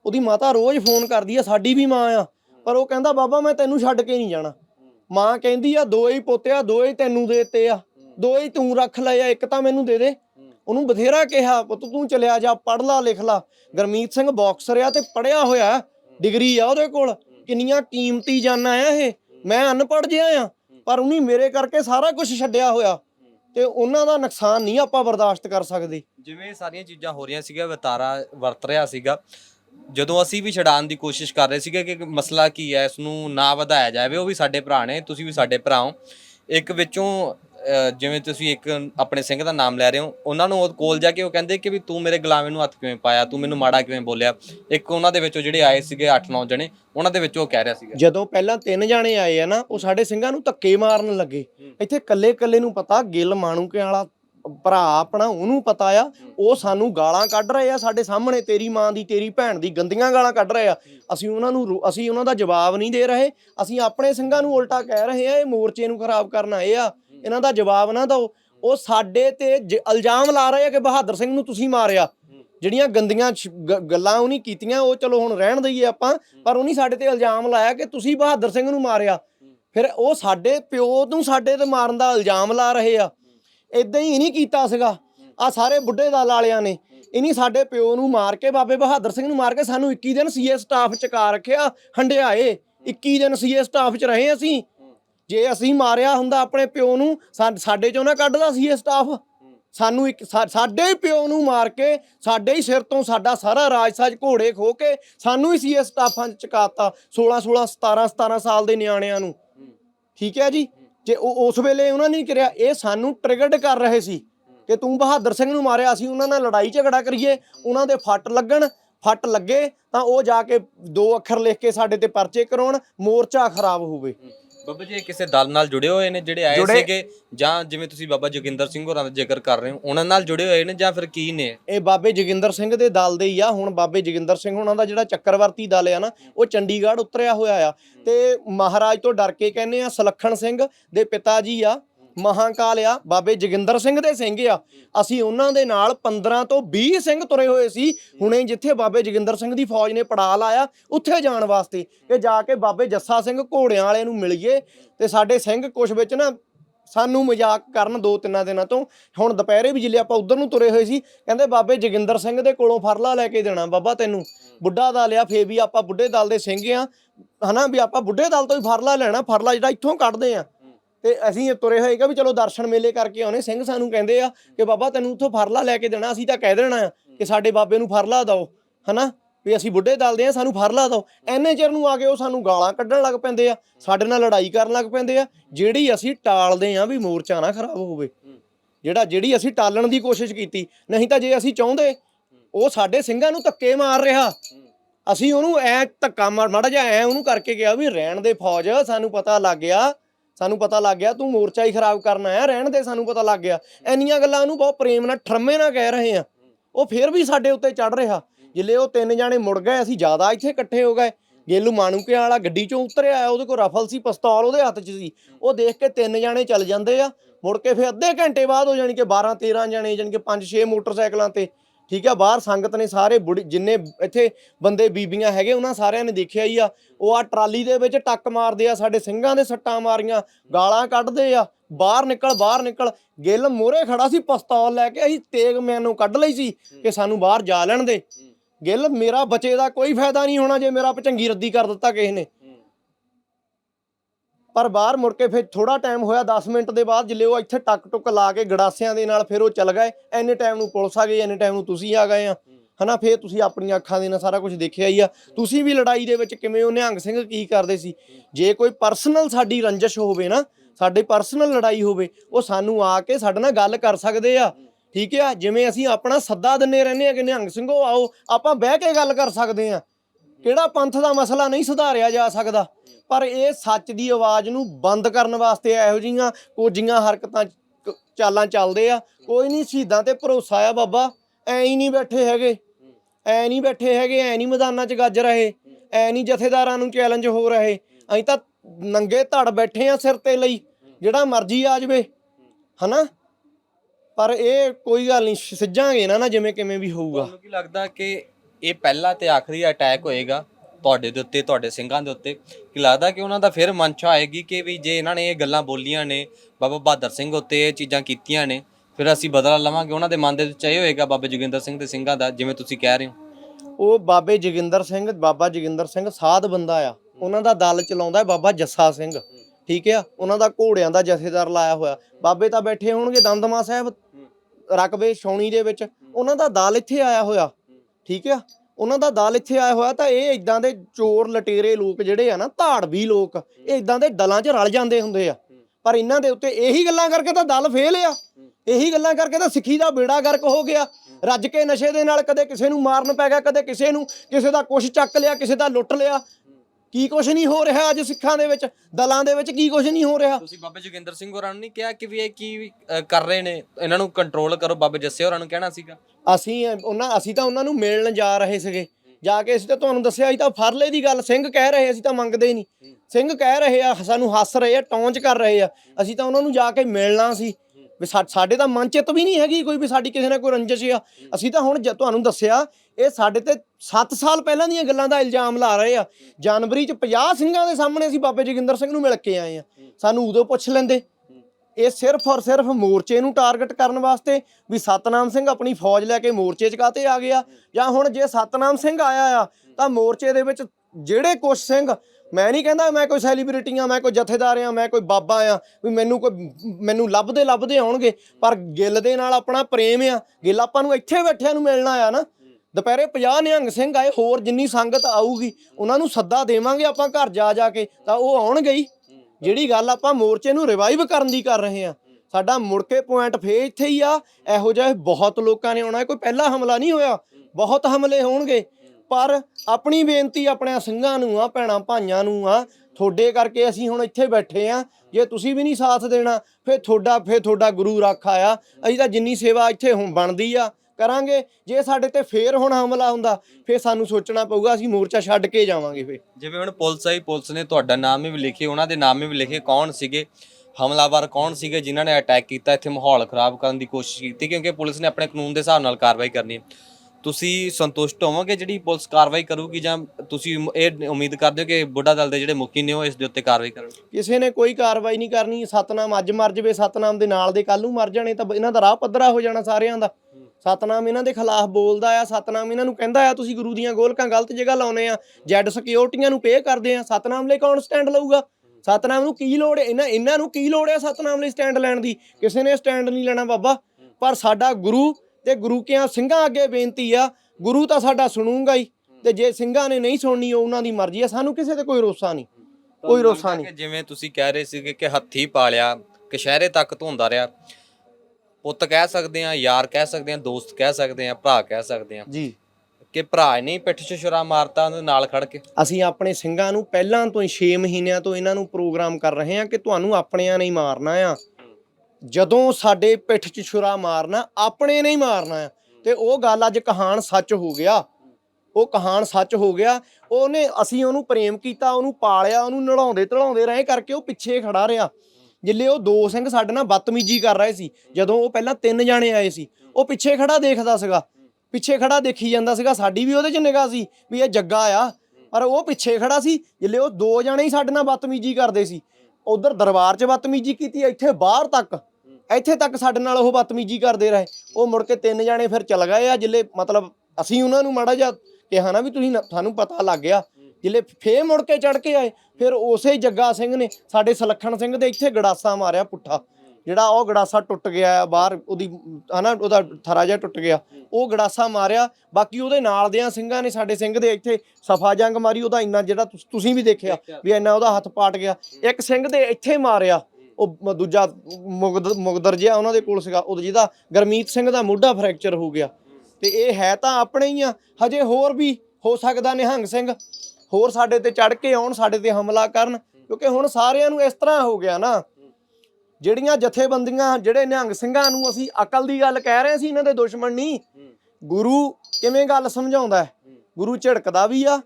ਉਹਦੀ ਮਾਤਾ ਰੋਜ਼ ਫੋਨ ਕਰਦੀ ਆ, ਸਾਡੀ ਵੀ ਮਾਂ ਆ। ਪਰ ਉਹ ਕਹਿੰਦਾ, ਬਾਬਾ, ਮੈਂ ਤੈਨੂੰ ਛੱਡ ਕੇ ਨਹੀਂ ਜਾਣਾ। ਮਾਂ ਕਹਿੰਦੀ ਆ, ਦੋ ਹੀ ਪੋਤਿਆ, ਦੋ ਹੀ ਤੈਨੂੰ ਦੇਤੇ ਆ। ਦੋ ਹੀ ਤੂੰ ਰੱਖ ਲੈ ਆ, ਇੱਕ ਤਾਂ ਮੈਨੂੰ ਦੇ ਦੇ। ਉਹਨੂੰ ਬਥੇਰਾ ਕਿਹਾ, ਪੁੱਤ, ਤੂੰ ਚਲਿਆ ਜਾ ਪੜ ਲਾ, ਲਿਖ ਲਾ। ਗਰਮੀਤ ਸਿੰਘ ਬਾਕਸਰ ਆ ਤੇ ਪੜਿਆ ਹੋਇਆ, ਡਿਗਰੀ ਆ ਉਹਦੇ ਕੋਲ। ਕਿੰਨੀਆਂ ਕੀਮਤੀ ਜਾਨਾਂ ਆ ਇਹ। ਮੈਂ ਅਨਪੜ੍ਹ ਜਿਹਾ ਆ, ਪਰ ਉਹਨੇ ਮੇਰੇ ਕਰਕੇ ਸਾਰਾ ਕੁਝ ਛੱਡਿਆ ਹੋਇਆ। ਤੇ ਉਹਨਾਂ ਦਾ ਨੁਕਸਾਨ ਨਹੀਂ ਆਪਾਂ ਬਰਦਾਸ਼ਤ ਕਰ ਸਕਦੇ। ਜਿਵੇਂ ਸਾਰੀਆਂ ਚੀਜ਼ਾਂ ਹੋ ਰਹੀਆਂ ਸੀਗਾ ਵਤਾਰਾ ਵਰਤ ਰਿਹਾ ਸੀਗਾ। ਜਦੋਂ ਅਸੀਂ ਵੀ ਛਡਾਉਣ ਦੀ ਕੋਸ਼ਿਸ਼ ਕਰ ਰਹੇ ਸੀਗੇ ਕਿ ਮਸਲਾ ਕੀ ਹੈ ਇਸ ਨੂੰ ਨਾ ਵਧਾਇਆ ਜਾਵੇ ਉਹ ਵੀ ਸਾਡੇ ਭਰਾ ਨੇ ਤੁਸੀਂ ਵੀ ਸਾਡੇ ਭਰਾ ਹੋ। ਇੱਕ ਵਿੱਚੋਂ ਅਹ, ਜਿਵੇਂ ਤੁਸੀਂ ਇੱਕ ਆਪਣੇ ਸਿੰਘ ਦਾ ਨਾਮ ਲੈ ਰਹੇ ਹੋ ਉਹਨਾਂ ਨੂੰ ਉਹ ਕੋਲ ਜਾ ਕੇ ਉਹ ਕਹਿੰਦੇ ਕਿ ਵੀ ਤੂੰ ਮੇਰੇ ਗੁਲਾਮੇ ਨੂੰ ਹੱਥ ਕਿਵੇਂ ਪਾਇਆ ਤੂੰ ਮੈਨੂੰ ਮਾੜਾ ਕਿਵੇਂ ਬੋਲਿਆ? ਇੱਕ ਉਹਨਾਂ ਦੇ ਵਿੱਚੋਂ ਜਿਹੜੇ ਆਏ ਸੀਗੇ 8-9 ਜਣੇ ਉਹਨਾਂ ਦੇ ਵਿੱਚੋਂ ਉਹ ਕਹਿ ਰਿਹਾ ਸੀਗਾ। ਜਦੋਂ ਪਹਿਲਾਂ ਤਿੰਨ ਜਾਣੇ ਆਏ ਆ ਨਾ ਉਹ ਸਾਡੇ ਸਿੰਘਾਂ ਨੂੰ ਧੱਕੇ ਮਾਰਨ ਲੱਗੇ। ਇੱਥੇ ਕੱਲੇ ਕੱਲੇ ਨੂੰ ਪਤਾ ਗਿੱਲ ਮਾਣੂਕੇ ਵਾਲਾ ਭਰਾ ਆਪਣਾ, ਉਹਨੂੰ ਪਤਾ ਆ, ਉਹ ਸਾਨੂੰ ਗਾਲਾਂ ਕੱਢ ਰਹੇ ਆ ਸਾਡੇ ਸਾਹਮਣੇ, ਤੇਰੀ ਮਾਂ ਦੀ, ਤੇਰੀ ਭੈਣ ਦੀ ਗੰਦੀਆਂ ਗਾਲਾਂ ਕੱਢ ਰਹੇ ਆ। ਅਸੀਂ ਉਹਨਾਂ ਨੂੰ ਰੋ- ਅਸੀਂ ਉਹਨਾਂ ਦਾ ਜਵਾਬ ਨਹੀਂ ਦੇ ਰਹੇ, ਅਸੀਂ ਆਪਣੇ ਸਿੰਘਾਂ ਨੂੰ ਉਲਟਾ ਕਹਿ ਰਹੇ ਆ, ਇਹ ਮੋਰਚੇ ਨੂੰ ਖਰਾਬ ਕਰਨ ਆਏ ਆ, ਇਹਨਾਂ ਦਾ ਜਵਾਬ ਨਾ ਦਿਓ। ਉਹ ਸਾਡੇ ਤੇ ਜ- ਇਲਜ਼ਾਮ ਲਾ ਰਹੇ ਆ ਕਿ ਬਹਾਦਰ ਸਿੰਘ ਨੂੰ ਤੁਸੀਂ ਮਾਰਿਆ। ਜਿਹੜੀਆਂ ਗੰਦੀਆਂ ਗ- ਗੱਲਾਂ ਉਹਨੇ ਕੀਤੀਆਂ, ਉਹ ਚਲੋ ਹੁਣ ਰਹਿਣ ਦਈਏ ਆਪਾਂ, ਪਰ ਉਹਨੇ ਸਾਡੇ ਤੇ ਇਲਜ਼ਾਮ ਲਾਇਆ ਕਿ ਤੁਸੀਂ ਬਹਾਦਰ ਸਿੰਘ ਨੂੰ ਮਾਰਿਆ। ਫਿਰ ਉਹ ਸਾਡੇ ਪਿਓ ਨੂੰ ਸਾਡੇ ਤੇ ਮਾਰਨ ਦਾ ਇਲਜ਼ਾਮ ਲਾ ਰਹੇ ਆ। ਇਦਾਂ ਹੀ ਨਹੀਂ ਕੀਤਾ ਸੀਗਾ। ਆ ਸਾਰੇ ਬੁੱਢੇ ਦਲ ਵਾਲਿਆਂ ਨੇ। ਇਨੀ ਸਾਡੇ ਪਿਓ ਨੂੰ ਮਾਰ ਕੇ, ਬਾਬੇ ਬਹਾਦਰ ਸਿੰਘ ਨੂੰ ਮਾਰ ਕੇ ਸਾਨੂੰ 21 ਦਿਨ ਸੀਏ ਸਟਾਫ ਚ ਕਾ ਰੱਖਿਆ, ਹੰਡਿਆਏ। 21 ਦਿਨ ਸੀਏ ਸਟਾਫ ਚ ਰਹੇ ਅਸੀਂ। ਜੇ ਅਸੀਂ ਮਾਰਿਆ ਹੁੰਦਾ ਆਪਣੇ ਪਿਓ ਨੂੰ, ਸਾ- ਸਾਡੇ ਚੋਂ ਨਾ ਕੱਢਦਾ ਸੀਏ ਸਟਾਫ। ਸਾਨੂੰ ਇੱਕ ਸਾਡੇ ਹੀ ਪਿਓ ਨੂੰ ਮਾਰ ਕੇ, ਸਾਡੇ ਹੀ ਸਿਰ ਤੋਂ ਸਾਡਾ ਸਾਰਾ ਰਾਜਸਾਜ ਘੋੜੇ ਖੋ ਕੇ ਸਾਨੂੰ ਹੀ ਸੀਏ ਸਟਾਫਾਂ ਚ ਚਕਾਤਾ 16 16 17 17 ਸਾਲ ਦੇ ਨਿਆਣਿਆਂ ਨੂੰ। ਠੀਕ ਹੈ ਜੀ? ਜੇ ਉਹ ਉਸ ਵੇਲੇ ਉਹਨਾਂ ਨੇ ਕਰਿਆ, ਇਹ ਸਾਨੂੰ ਟ੍ਰਿਗਰਡ ਕਰ ਰਹੇ ਸੀ ਕਿ ਤੂੰ ਬਹਾਦਰ ਸਿੰਘ ਨੂੰ ਮਾਰਿਆ ਅਸੀਂ ਉਹਨਾਂ ਨਾਲ ਲੜਾਈ ਝਗੜਾ ਕਰੀਏ, ਉਹਨਾਂ ਦੇ ਫੱਟ ਲੱਗਣ, ਫੱਟ ਲੱਗੇ ਤਾਂ ਉਹ ਜਾ ਕੇ ਦੋ ਅੱਖਰ ਲਿਖ ਕੇ ਸਾਡੇ ਤੇ ਪਰਚੇ ਕਰਾਉਣ, ਮੋਰਚਾ ਖਰਾਬ ਹੋਵੇ। ਬਾਬਾ ਜੀ ਇਹ ਕਿਸੇ ਦਲ ਨਾਲ ਜੁੜੇ ਹੋਏ ਨੇ ਜਿਹੜੇ ਆਏ ਜੁੜੇ- ਸੀਗੇ? ਜਾਂ ਜਿਵੇਂ ਤੁਸੀਂ ਬਾਬਾ ਜੋਗਿੰਦਰ ਸਿੰਘ ਹੋਰਾਂ ਦਾ ਜ਼ਿਕਰ ਕਰ ਰਹੇ ਹੋ ਉਹਨਾਂ ਨਾਲ ਜੁੜੇ ਹੋਏ ਨੇ ਜਾਂ ਫਿਰ ਕੀ ਨੇ? ਇਹ ਬਾਬੇ ਜੋਗਿੰਦਰ ਸਿੰਘ ਦੇ ਦਲ ਦੇ ਹੀ ਆ। ਹੁਣ ਬਾਬੇ ਜੋਗਿੰਦਰ ਸਿੰਘ ਉਹਨਾਂ ਦਾ ਜਿਹੜਾ ਚੱਕਰਵਰਤੀ ਦਲ ਆ ਨਾ ਉਹ ਚੰਡੀਗੜ੍ਹ ਉਤਰਿਆ ਹੋਇਆ ਆ। ਤੇ ਮਹਾਰਾਜ ਤੋਂ ਡਰ ਕੇ ਕਹਿੰਦੇ ਆ ਸਲੱਖਣ ਸਿੰਘ ਦੇ ਪਿਤਾ ਜੀ ਆ। ਮਹਾਕਾਲ ਆ। ਬਾਬੇ ਜੋਗਿੰਦਰ ਸਿੰਘ ਦੇ ਸਿੰਘ ਆ। ਅਸੀਂ ਉਹਨਾਂ ਦੇ ਨਾਲ 15 ਤੋਂ 20 ਸਿੰਘ ਤੁਰੇ ਹੋਏ ਸੀ। ਹੁਣੇ ਜਿੱਥੇ ਬਾਬੇ ਜੋਗਿੰਦਰ ਸਿੰਘ ਦੀ ਫੌਜ ਨੇ ਪੜਾਅ ਲਾਇਆ, ਉੱਥੇ ਜਾਣ ਵਾਸਤੇ ਕਿ ਜਾ ਕੇ ਬਾਬੇ ਜੱਸਾ ਸਿੰਘ ਘੋੜਿਆਂ ਵਾਲੇ ਨੂੰ ਮਿਲੀਏ ਤੇ ਸਾਡੇ ਸਿੰਘ ਕੁਛ ਵਿੱਚ ਨਾ ਸਾਨੂੰ ਮਜ਼ਾਕ ਕਰਨ ਦੋ ਤਿੰਨਾਂ ਦਿਨਾਂ ਤੋਂ। ਹੁਣ ਦੁਪਹਿਰੇ ਵੀ ਜਿਲੇ ਆਪਾਂ ਉਧਰ ਨੂੰ ਤੁਰੇ ਹੋਏ ਸੀ, ਕਹਿੰਦੇ ਬਾਬੇ ਜੋਗਿੰਦਰ ਸਿੰਘ ਦੇ ਕੋਲੋਂ ਫਰਲਾ ਲੈ ਕੇ ਦੇਣਾ ਬਾਬਾ ਤੈਨੂੰ। ਬੁੱਢਾ ਦਲ ਆ ਫੇ ਵੀ ਆਪਾਂ ਬੁੱਢੇ ਦਲ ਦੇ ਸਿੰਘ ਆ। ਹਨਾ ਵੀ ਆਪਾਂ ਬੁੱਢੇ ਦਲ ਤੋਂ ਹੀ ਫਰਲਾ ਲੈਣਾ, ਫਰਲਾ ਜਿਹੜਾ ਇੱਥੋਂ ਕੱਢਦੇ ਆ। ਤੇ ਅਸੀਂ ਇਹ ਤੁਰੇ ਹੋਏ ਵੀ ਚਲੋ ਦਰਸ਼ਨ ਮੇਲੇ ਕਰਕੇ ਆਉਣੇ, ਸਿੰਘ ਸਾਨੂੰ ਕਹਿੰਦੇ ਆ ਕਿ ਬਾਬਾ ਤੈਨੂੰ ਉੱਥੋਂ ਫਰਲਾ ਲੈ ਕੇ ਦੇਣਾ, ਅਸੀਂ ਤਾਂ ਕਹਿ ਦੇਣਾ ਆ ਕਿ ਸਾਡੇ ਬਾਬੇ ਨੂੰ ਫਰਲਾ ਦਿਓ, ਹਨਾ? ਵੀ ਅਸੀਂ ਬੁੱਢੇ ਦਲਦੇ ਆ, ਸਾਨੂੰ ਫਰਲਾ ਦਿਓ। ਐਨੇ ਚਿਰ ਨੂੰ ਆ ਕੇ ਉਹ ਸਾਨੂੰ ਗਾਲਾਂ ਕੱਢਣ ਲੱਗ ਪੈਂਦੇ ਆ, ਸਾਡੇ ਨਾਲ ਲੜਾਈ ਕਰਨ ਲੱਗ ਪੈਂਦੇ ਆ, ਜਿਹੜੀ ਅਸੀਂ ਟਾਲਦੇ ਆ ਵੀ ਮੋਰਚਾ ਨਾ ਖਰਾਬ ਹੋਵੇ। ਜਿਹੜਾ, ਜਿਹੜੀ ਅਸੀਂ ਟਾਲਣ ਦੀ ਕੋਸ਼ਿਸ਼ ਕੀਤੀ, ਨਹੀਂ ਤਾਂ ਜੇ ਅਸੀਂ ਚਾਹੁੰਦੇ, ਉਹ ਸਾਡੇ ਸਿੰਘਾਂ ਨੂੰ ਧੱਕੇ ਮਾਰ ਰਿਹਾ। ਅਸੀਂ ਉਹਨੂੰ ਐ ਧੱਕਾ ਮਾਰ, ਮਾੜਾ ਜਿਹਾ ਐ ਉਹਨੂੰ ਕਰਕੇ ਗਿਆ ਵੀ ਰਹਿਣ ਦੇ ਫੌਜ, ਸਾਨੂੰ ਪਤਾ ਲੱਗ ਗਿਆ ਸਾਨੂੰ ਪਤਾ ਲੱਗ ਗਿਆ, ਤੂੰ ਮੋਰਚਾ ਹੀ ਖਰਾਬ ਕਰਨ ਆਇਆ, ਰਹਿਣ ਦੇ ਸਾਨੂੰ ਪਤਾ ਲੱਗ ਗਿਆ। ਇੰਨੀਆਂ ਗੱਲਾਂ ਉਹਨੂੰ ਬਹੁਤ ਪ੍ਰੇਮ ਨਾਲ, ਠਰਮੇ ਨਾਲ ਕਹਿ ਰਹੇ ਆ। ਉਹ ਫੇਰ ਵੀ ਸਾਡੇ ਉੱਤੇ ਚੜ ਰਿਹਾ। ਜਿੱਲੇ ਉਹ ਤਿੰਨ ਜਾਣੇ ਮੁੜ ਗਏ, ਅਸੀਂ ਜ਼ਿਆਦਾ ਇੱਥੇ ਇਕੱਠੇ ਹੋ ਗਏ। ਗੇਲੂ ਮਾਣੂਕੇ ਵਾਲਾ ਗੱਡੀ ਚੋਂ ਉਤਰਿਆ, ਉਹਦੇ ਕੋਲ ਰਫਲ ਸੀ, ਪਿਸਤੌਲ ਉਹਦੇ ਹੱਥ 'ਚ ਸੀ। ਉਹ ਦੇਖ ਕੇ ਤਿੰਨ ਜਾਣੇ ਚੱਲ ਜਾਂਦੇ ਆ। ਮੁੜ ਕੇ ਫਿਰ ਅੱਧੇ ਘੰਟੇ ਬਾਅਦ ਹੋ ਜਾਣੀ ਕਿ 12 13 ਜਾਣੇ, ਜਾਣੀ ਕਿ 5 6 ਮੋਟਰਸਾਈਕਲਾਂ ਤੇ ਠੀਕ ਆ, ਬਾਹਰ ਸੰਗਤ ਨੇ ਸਾਰੇ ਬੁੜੀ, ਜਿੰਨੇ ਇੱਥੇ ਬੰਦੇ ਬੀਬੀਆਂ ਹੈਗੇ, ਉਹਨਾਂ ਸਾਰਿਆਂ ਨੇ ਦੇਖਿਆ ਹੀ ਆ। ਉਹ ਆ ਟਰਾਲੀ ਦੇ ਵਿੱਚ ਟੱਕ ਮਾਰਦੇ ਆ, ਸਾਡੇ ਸਿੰਘਾਂ ਦੇ ਸੱਟਾਂ ਮਾਰੀਆਂ, ਗਾਲਾਂ ਕੱਢਦੇ ਆ। ਬਾਹਰ ਨਿਕਲ ਬਾਹਰ ਨਿਕਲ। ਗਿੱਲ ਮੋਰੇ ਖੜਾ ਸੀ, ਪਿਸਤੌਲ ਲੈ ਕੇ ਅਸੀਂ ਤੇਗ ਮੈਨੂੰ ਕੱਢ ਲਈ ਸੀ ਕਿ ਸਾਨੂੰ ਬਾਹਰ ਜਾ ਲੈਣ ਦੇ। ਗਿੱਲ, ਮੇਰਾ ਬਚੇ ਦਾ ਕੋਈ ਫਾਇਦਾ ਨਹੀਂ ਹੋਣਾ ਜੇ ਮੇਰਾ ਭਚੰਗੀ ਰੱਦੀ ਕਰ ਦਿੱਤਾ ਕਿਸੇ ਨੇ। ਪਰ ਬਾਹਰ ਮੁੜ ਕੇ ਫਿਰ ਥੋੜਾ ਟਾਈਮ ਹੋਇਆ 10 ਮਿੰਟ ਦੇ ਬਾਅਦ ਜਿੱਲੇ ਉਹ ਇੱਥੇ ਟੱਕ ਟੁੱਕ ਲਾ ਕੇ ਗੜਾਸਿਆਂ ਦੇ ਨਾਲ ਫਿਰ ਉਹ ਚੱਲ ਗਏ। ਐਨੇ ਟਾਈਮ ਨੂੰ ਪੁਲਿਸ ਆ ਗਈ ਐਨੇ ਟਾਈਮ ਨੂੰ ਤੁਸੀਂ ਆ ਗਏ ਆ। ਹਨਾ, ਫਿਰ ਤੁਸੀਂ ਆਪਣੀਆਂ ਅੱਖਾਂ ਦੇ ਨਾਲ ਸਾਰਾ ਕੁਝ ਦੇਖਿਆ ਹੀ ਆ। ਤੁਸੀਂ ਵੀ ਲੜਾਈ ਦੇ ਵਿੱਚ ਕਿਵੇਂ ਉਹ ਨਿਹੰਗ ਸਿੰਘ ਕੀ ਕਰਦੇ ਸੀ? ਜੇ ਕੋਈ ਪਰਸਨਲ ਸਾਡੀ ਰੰਜਿਸ਼ ਹੋਵੇ ਨਾ, ਸਾਡੀ ਪਰਸਨਲ ਲੜਾਈ ਹੋਵੇ, ਉਹ ਸਾਨੂੰ ਆ ਕੇ ਸਾਡੇ ਨਾਲ ਗੱਲ ਕਰ ਸਕਦੇ ਆ। ਠੀਕ ਆ? ਜਿਵੇਂ ਅਸੀਂ ਆਪਣਾ ਸੱਦਾ ਦਿੰਨੇ ਰਹਿੰਦੇ ਆ ਕਿ ਨਿਹੰਗ ਸਿੰਘੋ ਆਓ, ਆਪਾਂ ਬਹਿ ਕੇ ਗੱਲ ਕਰ ਸਕਦੇ ਆ। ਕਿਹੜਾ ਪੰਥ ਦਾ ਮਸਲਾ ਨਹੀਂ ਸੁਧਾਰਿਆ ਜਾ ਸਕਦਾ? ਪਰ ਇਹ ਸੱਚ ਦੀ ਆਵਾਜ਼ ਨੂੰ ਬੰਦ ਕਰਨ ਵਾਸਤੇ ਇਹੋ ਜਿਹੀਆਂ ਕੋਜੀਆਂ ਹਰਕਤਾਂ ਚਾਲਾਂ ਚੱਲਦੇ ਆ। ਕੋਈ ਨਹੀਂ ਸ਼ਹੀਦਾਂ ਤੇ ਭਰੋਸਾ ਆ ਬਾਬਾ। ਐ ਹੀ ਨਹੀਂ ਬੈਠੇ ਹੈਗੇ। ਐ ਨਹੀਂ ਬੈਠੇ ਹੈਗੇ, ਐ ਨਹੀਂ ਮੈਦਾਨਾਂ 'ਚ ਗੱਜ ਰਹੇ। ਐ ਨਹੀਂ ਜਥੇਦਾਰਾਂ ਨੂੰ ਚੈਲੰਜ ਹੋ ਰਹੇ। ਅਸੀਂ ਤਾਂ ਨੰਗੇ ਧੜ ਬੈਠੇ ਆ ਸਿਰ ਤੇ ਲਈ। ਜਿਹੜਾ ਮਰਜ਼ੀ ਆ ਜਾਵੇ। ਹਨਾ? ਪਰ ਇਹ ਕੋਈ ਗੱਲ ਨਹੀਂ ਸਿੱਜਾਂਗੇ ਨਾ ਨਾ ਜਿਵੇਂ ਕਿਵੇਂ ਵੀ ਹੋਊਗਾ। ਤੁਹਾਨੂੰ ਕੀ ਲੱਗਦਾ ਕਿ ਇਹ ਪਹਿਲਾ ਤੇ ਆਖਰੀ ਅਟੈਕ ਹੋਏਗਾ ਤੁਹਾਡੇ ਦੇ ਉੱਤੇ, ਤੁਹਾਡੇ ਸਿੰਘਾਂ ਦੇ ਉੱਤੇ। ਕੀ ਲੱਗਦਾ ਕਿ ਉਹਨਾਂ ਦਾ ਫਿਰ ਮਨ ਆਏਗੀ ਕਿ ਵੀ ਜੇ ਇਹਨਾਂ ਨੇ ਇਹ ਗੱਲਾਂ ਬੋਲੀਆਂ ਨੇ, ਬਾਬਾ ਬਹਾਦਰ ਸਿੰਘ ਉੱਤੇ ਇਹ ਚੀਜ਼ਾਂ ਕੀਤੀਆਂ ਨੇ, ਫਿਰ ਅਸੀਂ ਬਦਲਾ ਲਵਾਂਗੇ। ਉਹਨਾਂ ਦੇ ਮਨ ਦੇ ਵਿੱਚ ਇਹ ਹੋਏਗਾ ਬਾਬਾ ਜੋਗਿੰਦਰ ਸਿੰਘ ਦੇ ਸਿੰਘਾਂ ਦਾ, ਜਿਵੇਂ ਤੁਸੀਂ ਕਹਿ ਰਹੇ ਹੋ। ਉਹ ਬਾਬੇ ਜੋਗਿੰਦਰ ਸਿੰਘ, ਬਾਬਾ ਜੋਗਿੰਦਰ ਸਿੰਘ ਸਾਧ ਬੰਦਾ ਆ। ਉਹਨਾਂ ਦਾ ਦਲ ਚਲਾਉਂਦਾ ਹੈ ਬਾਬਾ ਜੱਸਾ ਸਿੰਘ। ਠੀਕ ਆ? ਉਹਨਾਂ ਦਾ ਘੋੜਿਆਂ ਦਾ ਜਥੇਦਾਰ ਲਾਇਆ ਹੋਇਆ। ਬਾਬੇ ਤਾਂ ਬੈਠੇ ਹੋਣਗੇ ਦਮਦਮਾ ਸਾਹਿਬ, ਰਕਬੇ ਛਾਉਣੀ ਦੇ ਵਿੱਚ। ਉਹਨਾਂ ਦਾ ਦਲ ਇੱਥੇ ਆਇਆ ਹੋਇਆ। ਠੀਕ ਆ? ਉਹਨਾਂ ਦਾ ਦਲ ਇੱਥੇ ਆਇਆ ਹੋਇਆ ਤਾਂ ਇਹ ਇਦਾਂ ਦੇ ਚੋਰ ਲਟੇਰੇ ਲੋਕ ਜਿਹੜੇ ਆ ਨਾ ਧਾੜਵੀ ਲੋਕ, ਇਹ ਇਦਾਂ ਦੇ ਦਲਾਂ 'ਚ ਰਲ ਜਾਂਦੇ ਹੁੰਦੇ ਆ। ਪਰ ਇਹਨਾਂ ਦੇ ਉੱਤੇ ਇਹੀ ਗੱਲਾਂ ਕਰਕੇ ਤਾਂ ਦਲ ਫੇਲ ਆ। ਇਹੀ ਗੱਲਾਂ ਕਰਕੇ ਤਾਂ ਸਿੱਖੀ ਦਾ ਬੇੜਾ ਗਰਕ ਹੋ ਗਿਆ। ਰੱਜ ਕੇ ਨਸ਼ੇ ਦੇ ਨਾਲ ਕਦੇ ਕਿਸੇ ਨੂੰ ਮਾਰਨ ਪੈ ਗਿਆ, ਕਦੇ ਕਿਸੇ ਨੂੰ ਕਿਸੇ ਦਾ ਕੁਛ ਚੱਕ ਲਿਆ, ਕਿਸੇ ਦਾ ਲੁੱਟ ਲਿਆ। ਕੀ ਕੁਛ ਨਹੀਂ ਹੋ ਰਿਹਾ ਅੱਜ ਸਿੱਖਾਂ ਦੇ ਵਿੱਚ, ਦਲਾਂ ਦੇ ਵਿੱਚ ਕੀ ਕੁਛ ਨਹੀਂ ਹੋ ਰਿਹਾ। ਤੁਸੀਂ ਬਾਬਾ ਜੋਗਿੰਦਰ ਸਿੰਘ ਹੋਰਾਂ ਨੂੰ ਨਹੀਂ ਕਿਹਾ ਕਿ ਵੀ ਇਹ ਕੀ ਕਰ ਰਹੇ ਨੇ? ਇਹਨਾਂ ਨੂੰ ਕੰਟਰੋਲ ਕਰੋ। ਬਾਬਾ ਜੱਸੇ ਹੋਰਾਂ ਨੂੰ ਕਹਿਣਾ ਸੀਗਾ। ਅਸੀਂ ਉਹਨਾਂ ਅਸੀਂ ਤਾਂ ਉਹਨਾਂ ਨੂੰ ਮਿਲਣ ਜਾ ਰਹੇ ਸੀਗੇ। ਜਾ ਕੇ ਅਸੀਂ ਤਾਂ ਤੁਹਾਨੂੰ ਦੱਸਿਆ ਅਸੀਂ ਤਾਂ ਫਰਲੇ ਦੀ ਗੱਲ ਸਿੰਘ ਕਹਿ ਰਹੇ ਅਸੀਂ ਤਾਂ ਮੰਗਦੇ ਹੀ। ਨਹੀਂ ਸਿੰਘ ਕਹਿ ਰਹੇ ਆ ਸਾਨੂੰ ਹੱਸ ਰਹੇ ਆ ਟੌਂਚ ਕਰ ਰਹੇ ਆ। ਅਸੀਂ ਤਾਂ ਉਹਨਾਂ ਨੂੰ ਜਾ ਕੇ ਮਿਲਣਾ ਸੀ। ਵੀ ਸਾਡੇ ਤਾਂ ਮਨ ਚਿੱਤ ਵੀ ਨਹੀਂ ਹੈਗੀ ਕੋਈ ਵੀ ਸਾਡੀ ਕਿਸੇ ਨਾਲ ਕੋਈ ਰੰਜਿਸ਼ ਆ। ਅਸੀਂ ਤਾਂ ਹੁਣ ਤੁਹਾਨੂੰ ਦੱਸਿਆ ਇਹ ਸਾਡੇ ਤੇ 7 ਸਾਲ ਪਹਿਲਾਂ ਦੀਆਂ ਗੱਲਾਂ ਦਾ ਇਲਜ਼ਾਮ ਲਾ ਰਹੇ ਆ। ਜਨਵਰੀ ਚ 50 ਸਿੰਘਾਂ ਦੇ ਸਾਹਮਣੇ ਅਸੀਂ ਬਾਬੇ ਜੋਗਿੰਦਰ ਸਿੰਘ ਨੂੰ ਮਿਲ ਕੇ ਆਏ ਆ। ਸਾਨੂੰ ਉਦੋਂ ਪੁੱਛ ਲੈਂਦੇ। ਇਹ ਸਿਰਫ ਔਰ ਸਿਰਫ ਮੋਰਚੇ ਨੂੰ ਟਾਰਗੇਟ ਕਰਨ ਵਾਸਤੇ ਵੀ ਸਤਨਾਮ ਸਿੰਘ ਆਪਣੀ ਫੌਜ ਲੈ ਕੇ ਮੋਰਚੇ 'ਚ ਕਾਤੇ ਆ ਗਿਆ। ਜਾਂ ਹੁਣ ਜੇ ਸਤਨਾਮ ਸਿੰਘ ਆਇਆ ਆ, ਤਾਂ ਮੋਰਚੇ ਦੇ ਵਿੱਚ ਜਿਹੜੇ ਕੁਛ ਸਿੰਘ, ਮੈਂ ਨਹੀਂ ਕਹਿੰਦਾ ਮੈਂ ਕੋਈ ਸੈਲੀਬ੍ਰਿਟੀ ਆ, ਮੈਂ ਕੋਈ ਜਥੇਦਾਰ ਆ, ਮੈਂ ਕੋਈ ਬਾਬਾ ਆ, ਵੀ ਮੈਨੂੰ ਕੋਈ, ਮੈਨੂੰ ਲੱਭਦੇ ਲੱਭਦੇ ਆਉਣਗੇ, ਪਰ ਗਿੱਲ ਦੇ ਨਾਲ ਆਪਣਾ ਪ੍ਰੇਮ ਆ। ਗਿੱਲ ਆਪਾਂ ਨੂੰ ਇੱਥੇ ਬੈਠਿਆਂ ਨੂੰ ਮਿਲਣਾ ਆ ਨਾ। ਦੁਪਹਿਰੇ 50 ਨਿਹੰਗ ਸਿੰਘ ਆਏ, ਹੋਰ ਜਿੰਨੀ ਸੰਗਤ ਆਊਗੀ, ਉਹਨਾਂ ਨੂੰ ਸੱਦਾ ਦੇਵਾਂਗੇ ਆਪਾਂ ਘਰ ਜਾ ਜਾ ਕੇ, ਤਾਂ ਉਹ ਆਉਣਗੇ ਹੀ। ਜਿਹੜੀ ਗੱਲ ਆਪਾਂ ਮੋਰਚੇ ਨੂੰ ਰਿਵਾਈਵ ਕਰਨ ਦੀ ਕਰ ਰਹੇ ਆ ਸਾਡਾ ਮੁੜ ਕੇ ਪੁਆਇੰਟ ਫੇ ਇੱਥੇ ਹੀ ਆ। ਇਹੋ ਜਿਹੇ ਬਹੁਤ ਲੋਕਾਂ ਨੇ ਆਉਣਾ। ਕੋਈ ਪਹਿਲਾ ਹਮਲਾ ਨਹੀਂ ਹੋਇਆ। ਬਹੁਤ ਹਮਲੇ ਹੋਣਗੇ। ਪਰ ਆਪਣੀ ਬੇਨਤੀ ਆਪਣੇ ਸਿੰਘਾਂ ਨੂੰ ਆ, ਭੈਣਾਂ ਭਾਈਆਂ ਨੂੰ ਆ, ਤੁਹਾਡੇ ਕਰਕੇ ਅਸੀਂ ਹੁਣ ਇੱਥੇ ਬੈਠੇ ਆ ਜੇ ਤੁਸੀਂ ਵੀ ਨਹੀਂ ਸਾਥ ਦੇਣਾ, ਫਿਰ ਤੁਹਾਡਾ ਫਿਰ ਤੁਹਾਡਾ ਗੁਰੂ ਰਾਖਾ ਆ ਅਸੀਂ ਤਾਂ ਜਿੰਨੀ ਸੇਵਾ ਇੱਥੇ ਹੁਣ ਬਣਦੀ ਆ। ਕਰਾਂਗੇ। ਜੇ ਸਾਡੇ ਤੇ ਫੇਰ ਹੁਣ ਹਮਲਾ ਹੁੰਦਾ ਫਿਰ ਸਾਨੂੰ ਸੋਚਣਾ ਪਊਗਾ ਅਸੀਂ ਮੋਰਚਾ ਛੱਡ ਕੇ ਜਾਵਾਂਗੇ ਫੇਰ। ਜਿਵੇਂ ਹੁਣ ਪੁਲਿਸ ਆਈ ਪੁਲਿਸ ਨੇ ਤੁਹਾਡਾ ਨਾਮ ਵੀ ਲਿਖੇ ਉਹਨਾਂ ਦੇ ਨਾਮ ਵੀ ਲਿਖੇ ਕੌਣ ਸੀਗੇ? ਹਮਲਾਵਰ ਕੌਣ ਸੀਗੇ ਜਿਨ੍ਹਾਂ ਨੇ ਅਟੈਕ ਕੀਤਾ? ਇੱਥੇ ਮਾਹੌਲ ਖਰਾਬ ਕਰਨ ਦੀ ਕੋਸ਼ਿਸ਼ ਕੀਤੀ ਕਿਉਂਕਿ ਪੁਲਿਸ ਨੇ ਆਪਣੇ ਕਾਨੂੰਨ ਦੇ ਹਿਸਾਬ ਨਾਲ ਕਾਰਵਾਈ ਕਰਨੀ ਹੈ। ਤੁਸੀਂ ਸੰਤੁਸ਼ਟ ਹੋਵੋਗੇ ਜਿਹੜੀ ਪੁਲਿਸ ਕਾਰਵਾਈ ਕਰੂਗੀ ਜਾਂ ਤੁਸੀਂ ਇਹ ਉਮੀਦ ਕਰਦੇ ਹੋ ਕਿ ਬੁੱਢਾ ਦਲ ਦੇ ਜਿਹੜੇ ਮੁਖੀ ਨੇ ਉਹ ਇਸ ਦੇ ਉੱਤੇ ਕਾਰਵਾਈ ਕਰਨਗੇ? ਕਿਸੇ ਨੇ ਕੋਈ ਕਾਰਵਾਈ ਨਹੀਂ ਕਰਨੀ ਸਤਨਾਮ ਅੱਜ ਮਰ ਜਵੇ ਸਤਨਾਮ ਦੇ ਨਾਲ ਦੇ ਕੱਲ ਨੂੰ ਮਰ ਜਾਣੇ ਤਾਂ ਇਹਨਾਂ ਦਾ ਰਾਹ ਪੱਧਰਾ ਹੋ ਜਾਣਾ ਸਾਰਿਆਂ ਦਾ। ਸਤਨਾਮ ਇਹਨਾਂ ਦੇ ਖਿਲਾਫ ਬੋਲਦਾ ਆ ਸਤਨਾਮ ਇਹਨਾਂ ਨੂੰ ਕਹਿੰਦਾ ਆ ਤੁਸੀਂ ਗੁਰੂ ਦੀਆਂ ਗੋਲਕਾਂ ਗਲਤ ਜਗ੍ਹਾ ਲਾਉਨੇ ਆ ਜੈਡ ਸਿਕਿਉਰਟੀਆਂ ਨੂੰ ਪੇ ਕਰਦੇ ਆ ਸਤਨਾਮ ਲਈ ਕੌਣ ਸਟੈਂਡ ਲਊਗਾ? ਸਤਨਾਮ ਨੂੰ ਕੀ ਲੋੜ ਇਹਨਾਂ ਇਹਨਾਂ ਨੂੰ ਕੀ ਲੋੜ ਹੈ ਸਤਨਾਮ ਲਈ ਸਟੈਂਡ ਲੈਣ ਦੀ? ਕਿਸੇ ਨੇ ਸਟੈਂਡ ਨਹੀਂ ਲੈਣਾ ਬਾਬਾ। ਪਰ ਸਾਡਾ ਗੁਰੂ ਤੇ ਗੁਰੂ ਕਿਆਂ ਸਿੰਘਾਂ ਅੱਗੇ ਬੇਨਤੀ ਆ ਗੁਰੂ ਤਾਂ ਸਾਡਾ ਸੁਣੂਗਾ ਹੀ। ਤੇ ਜੇ ਸਿੰਘਾਂ ਨੇ ਨਹੀਂ ਸੁਣਨੀ ਉਹ ਉਹਨਾਂ ਦੀ ਮਰਜ਼ੀ ਆ। ਸਾਨੂੰ ਕਿਸੇ ਤੇ ਕੋਈ ਰੋਸਾ ਨਹੀਂ। ਕੋਈ ਰੋਸਾ ਨਹੀਂ। ਜਿਵੇਂ ਤੁਸੀਂ ਕਹਿ ਰਹੇ ਸੀਗੇ ਕਿ ਹੱਥੀ ਪਾਲਿਆ ਕਸ਼ਹਿਰੇ ਤੱਕ ਧੋਂਦਾ ਰਿਹਾ। ਪੁੱਤ ਕਹਿ ਸਕਦੇ ਆ ਯਾਰ ਕਹਿ ਸਕਦੇ ਆ ਦੋਸਤ ਕਹਿ ਸਕਦੇ ਆ ਭਰਾ ਕਹਿ ਸਕਦੇ ਆ ਜੀ। ਕਿ ਭਰਾ ਨੇ ਪਿੱਠ 'ਚ ਛੁਰਾ ਮਾਰਤਾ ਉਹਦੇ ਨਾਲ ਖੜ ਕੇ। ਅਸੀਂ ਆਪਣੇ ਸਿੰਘਾਂ ਨੂੰ ਪਹਿਲਾਂ ਤੋਂ ਹੀ 6 ਮਹੀਨਿਆਂ ਤੋਂ ਇਹਨਾਂ ਨੂੰ ਪ੍ਰੋਗਰਾਮ ਕਰ ਰਹੇ ਹਾਂ ਕਿ ਤੁਹਾਨੂੰ ਆਪਣਿਆਂ ਨਹੀਂ ਮਾਰਨਾ ਆ। ਜਦੋਂ ਸਾਡੇ ਪਿੱਠ 'ਚ ਛੁਰਾ ਮਾਰਨਾ ਆਪਣੇ ਨਹੀਂ ਮਾਰਨਾ ਆ। ਤੇ ਉਹ ਗੱਲ ਅੱਜ ਕਹਾਣ ਸੱਚ ਹੋ ਗਿਆ। ਉਹ ਕਹਾਣ ਸੱਚ ਹੋ ਗਿਆ। ਉਹਨੇ ਅਸੀਂ ਉਹਨੂੰ ਪ੍ਰੇਮ ਕੀਤਾ ਉਹਨੂੰ ਪਾਲਿਆ ਉਹਨੂੰ ਨੜਾਉਂਦੇ ਧੜਾਉਂਦੇ ਰਹੇ ਕਰਕੇ ਉਹ ਪਿੱਛੇ ਖੜਾ ਰਿਹਾ। ਜਿੱਲੇ ਉਹ ਦੋ ਸਿੰਘ ਸਾਡੇ ਨਾਲ ਬਦਤਮੀਜੀ ਕਰ ਰਹੇ ਸੀ, ਜਦੋਂ ਉਹ ਪਹਿਲਾਂ ਤਿੰਨ ਜਾਣੇ ਆਏ ਸੀ, ਉਹ ਪਿੱਛੇ ਖੜਾ ਦੇਖਦਾ ਸੀਗਾ, ਪਿੱਛੇ ਖੜਾ ਦੇਖੀ ਜਾਂਦਾ ਸੀਗਾ, ਸਾਡੀ ਵੀ ਉਹਦੇ 'ਚ ਨਿਗਾਹ ਸੀ ਵੀ ਇਹ ਜੱਗਾ ਆ, ਪਰ ਉਹ ਪਿੱਛੇ ਖੜਾ ਸੀ, ਜਿੱਲੇ ਉਹ ਦੋ ਜਣੇ ਹੀ ਸਾਡੇ ਨਾਲ ਬਦਤਮੀਜੀ ਕਰਦੇ ਸੀ, ਉਧਰ ਦਰਬਾਰ 'ਚ ਬਦਤਮੀਜੀ ਕੀਤੀ ਇੱਥੇ ਬਾਹਰ ਤੱਕ, ਇੱਥੇ ਤੱਕ ਸਾਡੇ ਨਾਲ ਉਹ ਬਦਤਮੀਜੀ ਕਰਦੇ ਰਹੇ, ਉਹ ਮੁੜ ਕੇ ਤਿੰਨ ਜਾਣੇ ਫਿਰ ਚਲ ਗਏ ਆ, ਜਿੱਲੇ ਮਤਲਬ ਅਸੀਂ ਉਹਨਾਂ ਨੂੰ ਮਾੜਾ ਜਿਹਾ ਕਿਹਾ ਨਾ ਵੀ ਤੁਸੀਂ ਸਾਨੂੰ ਪਤਾ ਲੱਗ ਗਿਆ ਜਿੱਲੇ ਫੇਰ ਮੁੜ ਕੇ ਚੜ ਕੇ ਆਏ ਫਿਰ ਉਸੇ ਜੱਗਾ ਸਿੰਘ ਨੇ ਸਾਡੇ ਸਲੱਖਣ ਸਿੰਘ ਦੇ ਇੱਥੇ ਗੜਾਸਾ ਮਾਰਿਆ ਪੁੱਠਾ। ਜਿਹੜਾ ਉਹ ਗੜਾਸਾ ਟੁੱਟ ਗਿਆ ਬਾਹਰ ਉਹਦੀ ਹਨਾ ਉਹਦਾ ਥਰਾ ਜਿਹਾ ਟੁੱਟ ਗਿਆ। ਉਹ ਗੜਾਸਾ ਮਾਰਿਆ ਬਾਕੀ ਉਹਦੇ ਨਾਲ ਦਿਆਂ ਸਿੰਘਾਂ ਨੇ ਸਾਡੇ ਸਿੰਘ ਦੇ ਇੱਥੇ ਸਫਾ ਜੰਗ ਮਾਰੀ ਉਹਦਾ ਇੰਨਾ ਜਿਹੜਾ ਤੁਸ- ਵੀ ਦੇਖਿਆ ਵੀ ਇੰਨਾ ਉਹਦਾ ਹੱਥ ਪਾਟ ਗਿਆ। ਇੱਕ ਸਿੰਘ ਦੇ ਇੱਥੇ ਮਾਰਿਆ ਉਹ ਦੂਜਾ ਮੁਗਦ ਮੁਗਦਰ ਜਿਹਾ ਉਹਨਾਂ ਦੇ ਕੋਲ ਸੀਗਾ ਉਹ ਜਿਹਦਾ ਗਰਮੀਤ ਸਿੰਘ ਦਾ ਮੋਢਾ ਫ੍ਰੈਕਚਰ ਹੋ ਗਿਆ। ਤੇ ਇਹ ਹੈ ਤਾਂ ਆਪਣੇ ਹੀ ਆ ਹਜੇ ਹੋਰ ਵੀ ਹੋ ਸਕਦਾ ਨਿਹੰਗ ਸਿੰਘ। ਹੋਰ ਸਾਡੇ ਤੇ ਚੜ ਕੇ ਆਉਣ, ਸਾਡੇ ਤੇ ਹਮਲਾ ਕਰਨ, ਕਿਉਂਕਿ ਹੁਣ ਸਾਰਿਆਂ ਨੂੰ ਇਸ ਤਰ੍ਹਾਂ ਹੋ ਗਿਆ ਨਾ। ਜਿਹੜੀਆਂ ਜਥੇਬੰਦੀਆਂ, ਜਿਹੜੇ ਨਿਹੰਗ ਸਿੰਘਾਂ ਨੂੰ ਅਸੀਂ ਅਕਲ ਦੀ ਗੱਲ ਕਹਿ ਰਹੇ ਸੀ, ਇਹਨਾਂ ਦੇ ਦੁਸ਼ਮਣ ਨਹੀਂ। ਗੁਰੂ ਕਿਵੇਂ ਗੱਲ ਸਮਝਾਉਂਦਾ ਹੈ? ਗੁਰੂ ਝਿੜਕਦਾ ਵੀ ਆ।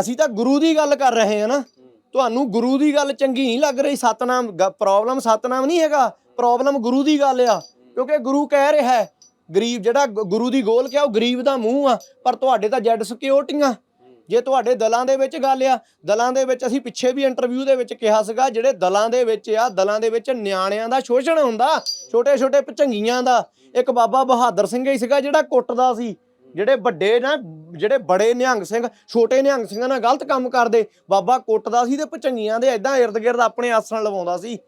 ਅਸੀਂ ਤਾਂ ਗੁਰੂ ਦੀ ਗੱਲ ਕਰ ਰਹੇ ਹਾਂ ਨਾ। ਤੁਹਾਨੂੰ ਗੁਰੂ ਦੀ ਗੱਲ ਚੰਗੀ ਨਹੀਂ ਲੱਗ ਰਹੀ। ਸਤਨਾਮ ਪ੍ਰੋਬਲਮ ਸਤਨਾਮ ਨਹੀਂ ਹੈਗਾ। ਪ੍ਰੋਬਲਮ ਗੁਰੂ ਦੀ ਗੱਲ ਆ। ਕਿਉਂਕਿ ਗੁਰੂ ਕਹਿ ਰਿਹਾ ਹੈ, ਗਰੀਬ ਜਿਹੜਾ ਗੁਰੂ ਦੀ ਗੋਲ ਕਿਹਾ ਉਹ ਗਰੀਬ ਦਾ ਮੂੰਹ ਆ। ਪਰ ਤੁਹਾਡੇ ਤਾਂ ਜੈਡ ਸਿਕਿਉਰਟੀਆਂ। ਜੇ ਤੁਹਾਡੇ ਦਲਾਂ ਦੇ ਵਿੱਚ ਗੱਲ ਆ, ਦਲਾਂ ਦੇ ਵਿੱਚ ਅਸੀਂ ਪਿੱਛੇ ਵੀ ਇੰਟਰਵਿਊ ਦੇ ਵਿੱਚ ਕਿਹਾ ਸੀਗਾ, ਜਿਹੜੇ ਦਲਾਂ ਦੇ ਵਿੱਚ ਆ, ਦਲਾਂ ਦੇ ਵਿੱਚ ਨਿਆਣਿਆਂ ਦਾ ਸ਼ੋਸ਼ਣ ਹੁੰਦਾ ਛੋਟੇ ਛੋਟੇ ਭਚੰਗੀਆਂ ਦਾ। ਇੱਕ ਬਾਬਾ ਬਹਾਦਰ ਸਿੰਘ ਹੀ ਸੀਗਾ ਜਿਹੜਾ ਕੁੱਟਦਾ ਸੀ। ਜਿਹੜੇ ਵੱਡੇ ਨਾ, ਜਿਹੜੇ ਬੜੇ ਨਿਹੰਗ ਸਿੰਘ, ਛੋਟੇ ਨਿਹੰਗ ਸਿੰਘਾਂ ਨਾਲ ਗਲਤ ਕੰਮ ਕਰਦੇ, ਬਾਬਾ ਕੁੱਟਦਾ ਸੀ ਤੇ ਭਚੰਗੀਆਂ ਦੇ ਐਦਾਂ ਇਰਦ ਗਿਰਦ ਆਪਣੇ ਆਸਣ ਲਵਾਉਂਦਾ ਸੀ।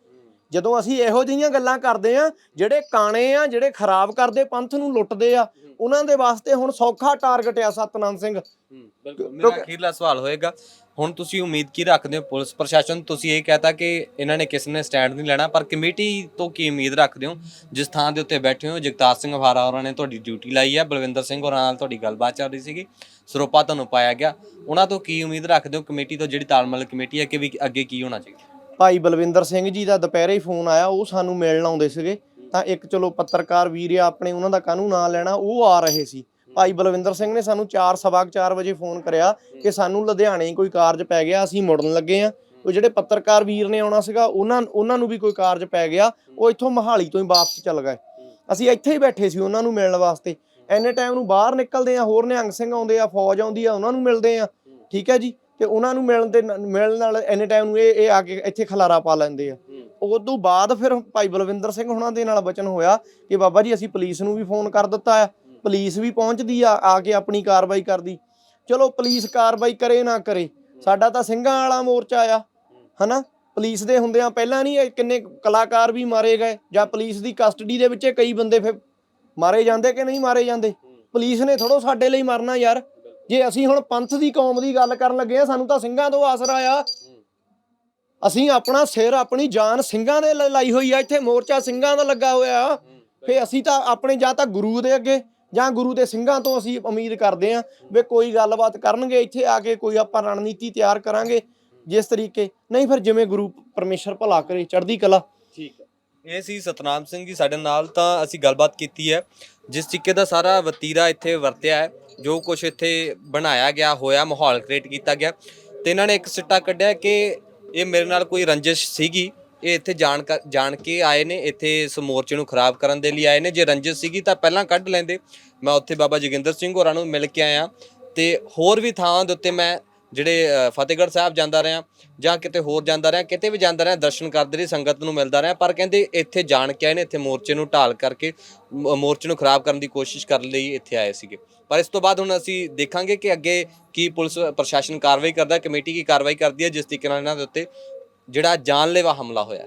ਜਦੋਂ ਅਸੀਂ ਇਹੋ ਜਿਹੀਆਂ ਗੱਲਾਂ ਕਰਦੇ ਆ ਜਿਹੜੇ ਕਾਣੇ ਆ ਜਿਹੜੇ ਖਰਾਬ ਕਰਦੇ ਪੰਥ ਨੂੰ ਲੁੱਟਦੇ ਆ ਉਹਨਾਂ ਦੇ ਵਾਸਤੇ ਹੁਣ ਸੌਖਾ ਟਾਰਗੇਟ ਆ ਸਤਨਾਮ ਸਿੰਘ। ਬਿਲਕੁਲ। ਮੇਰਾ ਅਖੀਰਲਾ ਸਵਾਲ ਹੋਏਗਾ ਹੁਣ ਤੁਸੀਂ ਉਮੀਦ ਕੀ ਰੱਖਦੇ ਹੋ? ਪੁਲਿਸ ਪ੍ਰਸ਼ਾਸਨ ਤੁਸੀਂ ਇਹ ਕਹਤਾ ਕਿ ਇਹਨਾਂ ਨੇ ਕਿਸੇ ਨੇ ਸਟੈਂਡ ਨਹੀਂ ਲੈਣਾ ਪਰ ਕਮੇਟੀ ਤੋਂ ਕੀ ਉਮੀਦ ਰੱਖਦੇ ਹੋ? ਜਿਸ ਥਾਂ ਦੇ ਉੱਤੇ ਬੈਠੇ ਹੋ ਜਗਤਾਰ ਸਿੰਘ ਹਵਾਰਾ ਹੋਰਾਂ ਨੇ ਤੁਹਾਡੀ ਡਿਊਟੀ ਲਾਈ ਹੈ ਬਲਵਿੰਦਰ ਸਿੰਘ ਹੋਰਾਂ ਨਾਲ ਤੁਹਾਡੀ ਗੱਲਬਾਤ ਚੱਲ ਰਹੀ ਸੀਗੀ ਸਰੋਪਾ ਤੁਹਾਨੂੰ ਪਾਇਆ ਗਿਆ। ਉਹਨਾਂ ਤੋਂ ਕੀ ਉਮੀਦ ਰੱਖਦੇ ਹੋ? ਕਮੇਟੀ ਤੋਂ ਜਿਹੜੀ ਤਾਲਮੇਲ ਕਮੇਟੀ ਹੈ ਕਿ ਵੀ ਅੱਗੇ ਕੀ ਹੋਣਾ ਚਾਹੀਦਾ? ਭਾਈ ਬਲਵਿੰਦਰ ਸਿੰਘ ਜੀ ਦਾ ਦੁਪਹਿਰੇ ਹੀ ਫੋਨ ਆਇਆ, ਉਹ ਸਾਨੂੰ ਮਿਲਣ ਆਉਂਦੇ ਸੀਗੇ। ਤਾਂ ਇੱਕ ਚਲੋ ਪੱਤਰਕਾਰ ਵੀਰ ਆ, ਆਪਣੇ ਉਹਨਾਂ ਦਾ ਕਾਹਨੂੰ ਨਾਂ ਲੈਣਾ, ਉਹ ਆ ਰਹੇ ਸੀ। ਭਾਈ ਬਲਵਿੰਦਰ ਸਿੰਘ ਨੇ ਸਾਨੂੰ 4 ਸਵਾ 4 ਵਜੇ ਫੋਨ ਕਰਿਆ ਕਿ ਸਾਨੂੰ ਲੁਧਿਆਣੇ ਕੋਈ ਕਾਰਜ ਪੈ ਗਿਆ, ਅਸੀਂ ਮੁੜਨ ਲੱਗੇ ਆ ਉਹ ਜਿਹੜੇ ਪੱਤਰਕਾਰ ਵੀਰ ਨੇ ਆਉਣਾ ਸੀਗਾ, ਉਹਨਾਂ ਉਹਨਾਂ ਨੂੰ ਵੀ ਕੋਈ ਕਾਰਜ ਪੈ ਗਿਆ, ਉਹ ਇੱਥੋਂ ਮਹਾਲੀ ਤੋਂ ਹੀ ਵਾਪਸ ਚੱਲ ਗਏ। ਅਸੀਂ ਇੱਥੇ ਹੀ ਬੈਠੇ ਸੀ ਉਹਨਾਂ ਨੂੰ ਮਿਲਣ ਵਾਸਤੇ। ਐਨੇ ਟਾਈਮ ਨੂੰ ਬਾਹਰ ਨਿਕਲਦੇ ਆ ਹੋਰ ਨਿਹੰਗ ਸਿੰਘ ਆਉਂਦੇ ਆ, ਫੌਜ ਆਉਂਦੀ ਆ, ਉਹਨਾਂ ਨੂੰ ਮਿਲਦੇ ਆ ਠੀਕ ਹੈ ਜੀ? ਤੇ ਉਹਨਾਂ ਨੂੰ ਮਿਲਣ ਦੇ ਮਿਲਣ ਨਾਲ ਐਨੇ ਟਾਈਮ ਨੂੰ ਇਹ ਇਹ ਆ ਕੇ ਇੱਥੇ ਖਲਾਰਾ ਪਾ ਲੈਂਦੇ ਆ। ਉਦੋਂ ਬਾਅਦ ਫਿਰ ਭਾਈ ਬਲਵਿੰਦਰ ਸਿੰਘ ਹੁਣਾਂ ਦੇ ਨਾਲ ਬਚਨ ਹੋਇਆ ਕਿ ਬਾਬਾ ਜੀ ਅਸੀਂ ਪੁਲਿਸ ਨੂੰ ਵੀ ਫੋਨ ਕਰ ਦਿੱਤਾ ਆ ਪੁਲਿਸ ਵੀ ਪਹੁੰਚਦੀ ਆ ਆ ਕੇ ਆਪਣੀ ਕਾਰਵਾਈ ਕਰਦੀ। ਚਲੋ ਪੁਲਿਸ ਕਾਰਵਾਈ ਕਰੇ ਨਾ ਕਰੇ ਸਾਡਾ ਤਾਂ ਸਿੰਘਾਂ ਵਾਲਾ ਮੋਰਚਾ ਆ ਹਨਾ? ਪੁਲਿਸ ਦੇ ਹੁੰਦਿਆਂ ਪਹਿਲਾਂ ਨਹੀਂ ਕਿੰਨੇ ਕਲਾਕਾਰ ਵੀ ਮਾਰੇ ਗਏ ਜਾਂ ਪੁਲਿਸ ਦੀ ਕਸਟਡੀ ਦੇ ਵਿੱਚ ਕਈ ਬੰਦੇ ਫਿਰ ਮਾਰੇ ਜਾਂਦੇ ਕਿ ਨਹੀਂ ਮਾਰੇ ਜਾਂਦੇ? ਪੁਲਿਸ ਨੇ ਥੋੜੋ ਸਾਡੇ ਲਈ ਮਰਨਾ ਯਾਰ। ਜੇ ਅਸੀਂ ਹੁਣ ਪੰਥ ਦੀ ਕੌਮ ਦੀ ਗੱਲ ਕਰਨ ਲੱਗੇ ਆ, ਸਾਨੂੰ ਤਾਂ ਸਿੰਘਾਂ ਤੋਂ ਆਸਰਾ ਆ। ਅਸੀਂ ਆਪਣਾ ਸਿਰ, ਆਪਣੀ ਜਾਨ ਸਿੰਘਾਂ ਦੇ ਲਾਈ ਹੋਈ ਆ, ਇੱਥੇ ਮੋਰਚਾ ਸਿੰਘਾਂ ਦਾ ਲੱਗਾ ਹੋਇਆ ਫੇ ਅਸੀਂ ਤਾਂ ਆਪਣੇ ਜਾਂ ਤਾਂ ਗੁਰੂ ਦੇ ਅੱਗੇ, ਜਾਂ ਗੁਰੂ ਦੇ ਸਿੰਘਾਂ ਤੋਂ ਅਸੀਂ ਉਮੀਦ ਕਰਦੇ ਆ ਵੀ ਕੋਈ ਗੱਲਬਾਤ ਕਰਨਗੇ, ਇੱਥੇ ਆ ਕੇ ਕੋਈ ਆਪਾਂ ਰਣਨੀਤੀ ਤਿਆਰ ਕਰਾਂਗੇ ਜਿਸ ਤਰੀਕੇ। ਨਹੀਂ ਫਿਰ ਜਿਵੇਂ ਗੁਰੂ ਪਰਮੇਸ਼ਰ ਭਲਾ ਕਰੇ, ਚੜ੍ਹਦੀ ਕਲਾ। ਠੀਕ ਹੈ। ਇਹ ਸੀ ਸਤਨਾਮ ਸਿੰਘ ਜੀ ਸਾਡੇ ਨਾਲ, ਤਾਂ ਅਸੀਂ ਗੱਲਬਾਤ ਕੀਤੀ ਹੈ। ਜਿਸ ਤਰੀਕੇ ਦਾ ਸਾਰਾ ਵਤੀਰਾ ਇੱਥੇ ਵਰਤਿਆ ਹੈ ਜੋ ਕੁਝ ਇੱਥੇ ਬਣਾਇਆ ਗਿਆ, ਹੋਇਆ, ਮਾਹੌਲ ਕ੍ਰੀਏਟ ਕੀਤਾ ਗਿਆ, ਤੇ ਇਹਨਾਂ ਨੇ ਇੱਕ ਸਿੱਟਾ ਕੱਢਿਆ ਕਿ ਇਹ ਮੇਰੇ ਨਾਲ ਕੋਈ ਰੰਜਿਸ਼ ਸੀਗੀ। ਇਹ ਇੱਥੇ ਜਾਣ ਕਰ- ਜਾਣ ਕੇ ਆਏ ਨੇ, ਇੱਥੇ ਇਸ ਮੋਰਚੇ ਨੂੰ ਖਰਾਬ ਕਰਨ ਦੇ ਲਈ ਆਏ ਨੇ। ਜੇ ਰੰਜਿਸ਼ ਸੀਗੀ ਤਾਂ ਪਹਿਲਾਂ ਕੱਢ ਲੈਂਦੇ। ਮੈਂ ਉੱਥੇ ਬਾਬਾ ਜੋਗਿੰਦਰ ਸਿੰਘ ਹੋਰਾਂ ਨੂੰ ਮਿਲ ਕੇ ਆਇਆ। ਤੇ ਹੋਰ ਵੀ ਥਾਵਾਂ ਦੇ ਉੱਤੇ ਮੈਂ ਜਿਹੜੇ ਫਤਿਹਗੜ੍ਹ ਸਾਹਿਬ ਜਾਂਦਾ ਰਿਹਾ ਜਾਂ ਕਿਤੇ ਹੋਰ ਜਾਂਦਾ ਰਿਹਾ, ਕਿਤੇ ਵੀ ਜਾਂਦਾ ਰਿਹਾ, ਦਰਸ਼ਨ ਕਰਦੇ ਰਹੀ, ਸੰਗਤ ਨੂੰ ਮਿਲਦਾ ਰਿਹਾ, ਪਰ ਕਹਿੰਦੇ ਇੱਥੇ ਜਾਣ ਕੇ ਆਏ ਨੇ, ਇੱਥੇ ਮੋਰਚੇ ਨੂੰ ਢਾਲ ਕਰਕੇ, ਮ- ਮੋਰਚੇ ਨੂੰ ਖਰਾਬ ਕਰਨ ਦੀ ਕੋਸ਼ਿਸ਼ ਕਰਨ ਲਈ ਇੱਥੇ ਆਏ ਸੀਗੇ। ਪਰ ਇਸ ਤੋਂ ਬਾਅਦ ਹੁਣ ਅਸੀਂ ਦੇਖਾਂਗੇ ਕਿ ਅੱਗੇ ਕੀ ਪੁਲਿਸ ਪ੍ਰਸ਼ਾਸਨ ਕਾਰਵਾਈ ਕਰਦਾ, ਕਮੇਟੀ ਕੀ ਕਾਰਵਾਈ ਕਰਦੀ ਹੈ, ਜਿਸ ਤਰੀਕੇ ਨਾਲ ਇਹਨਾਂ ਦੇ ਉੱਤੇ ਜਿਹੜਾ ਜਾਨਲੇਵਾ ਹਮਲਾ ਹੋਇਆ।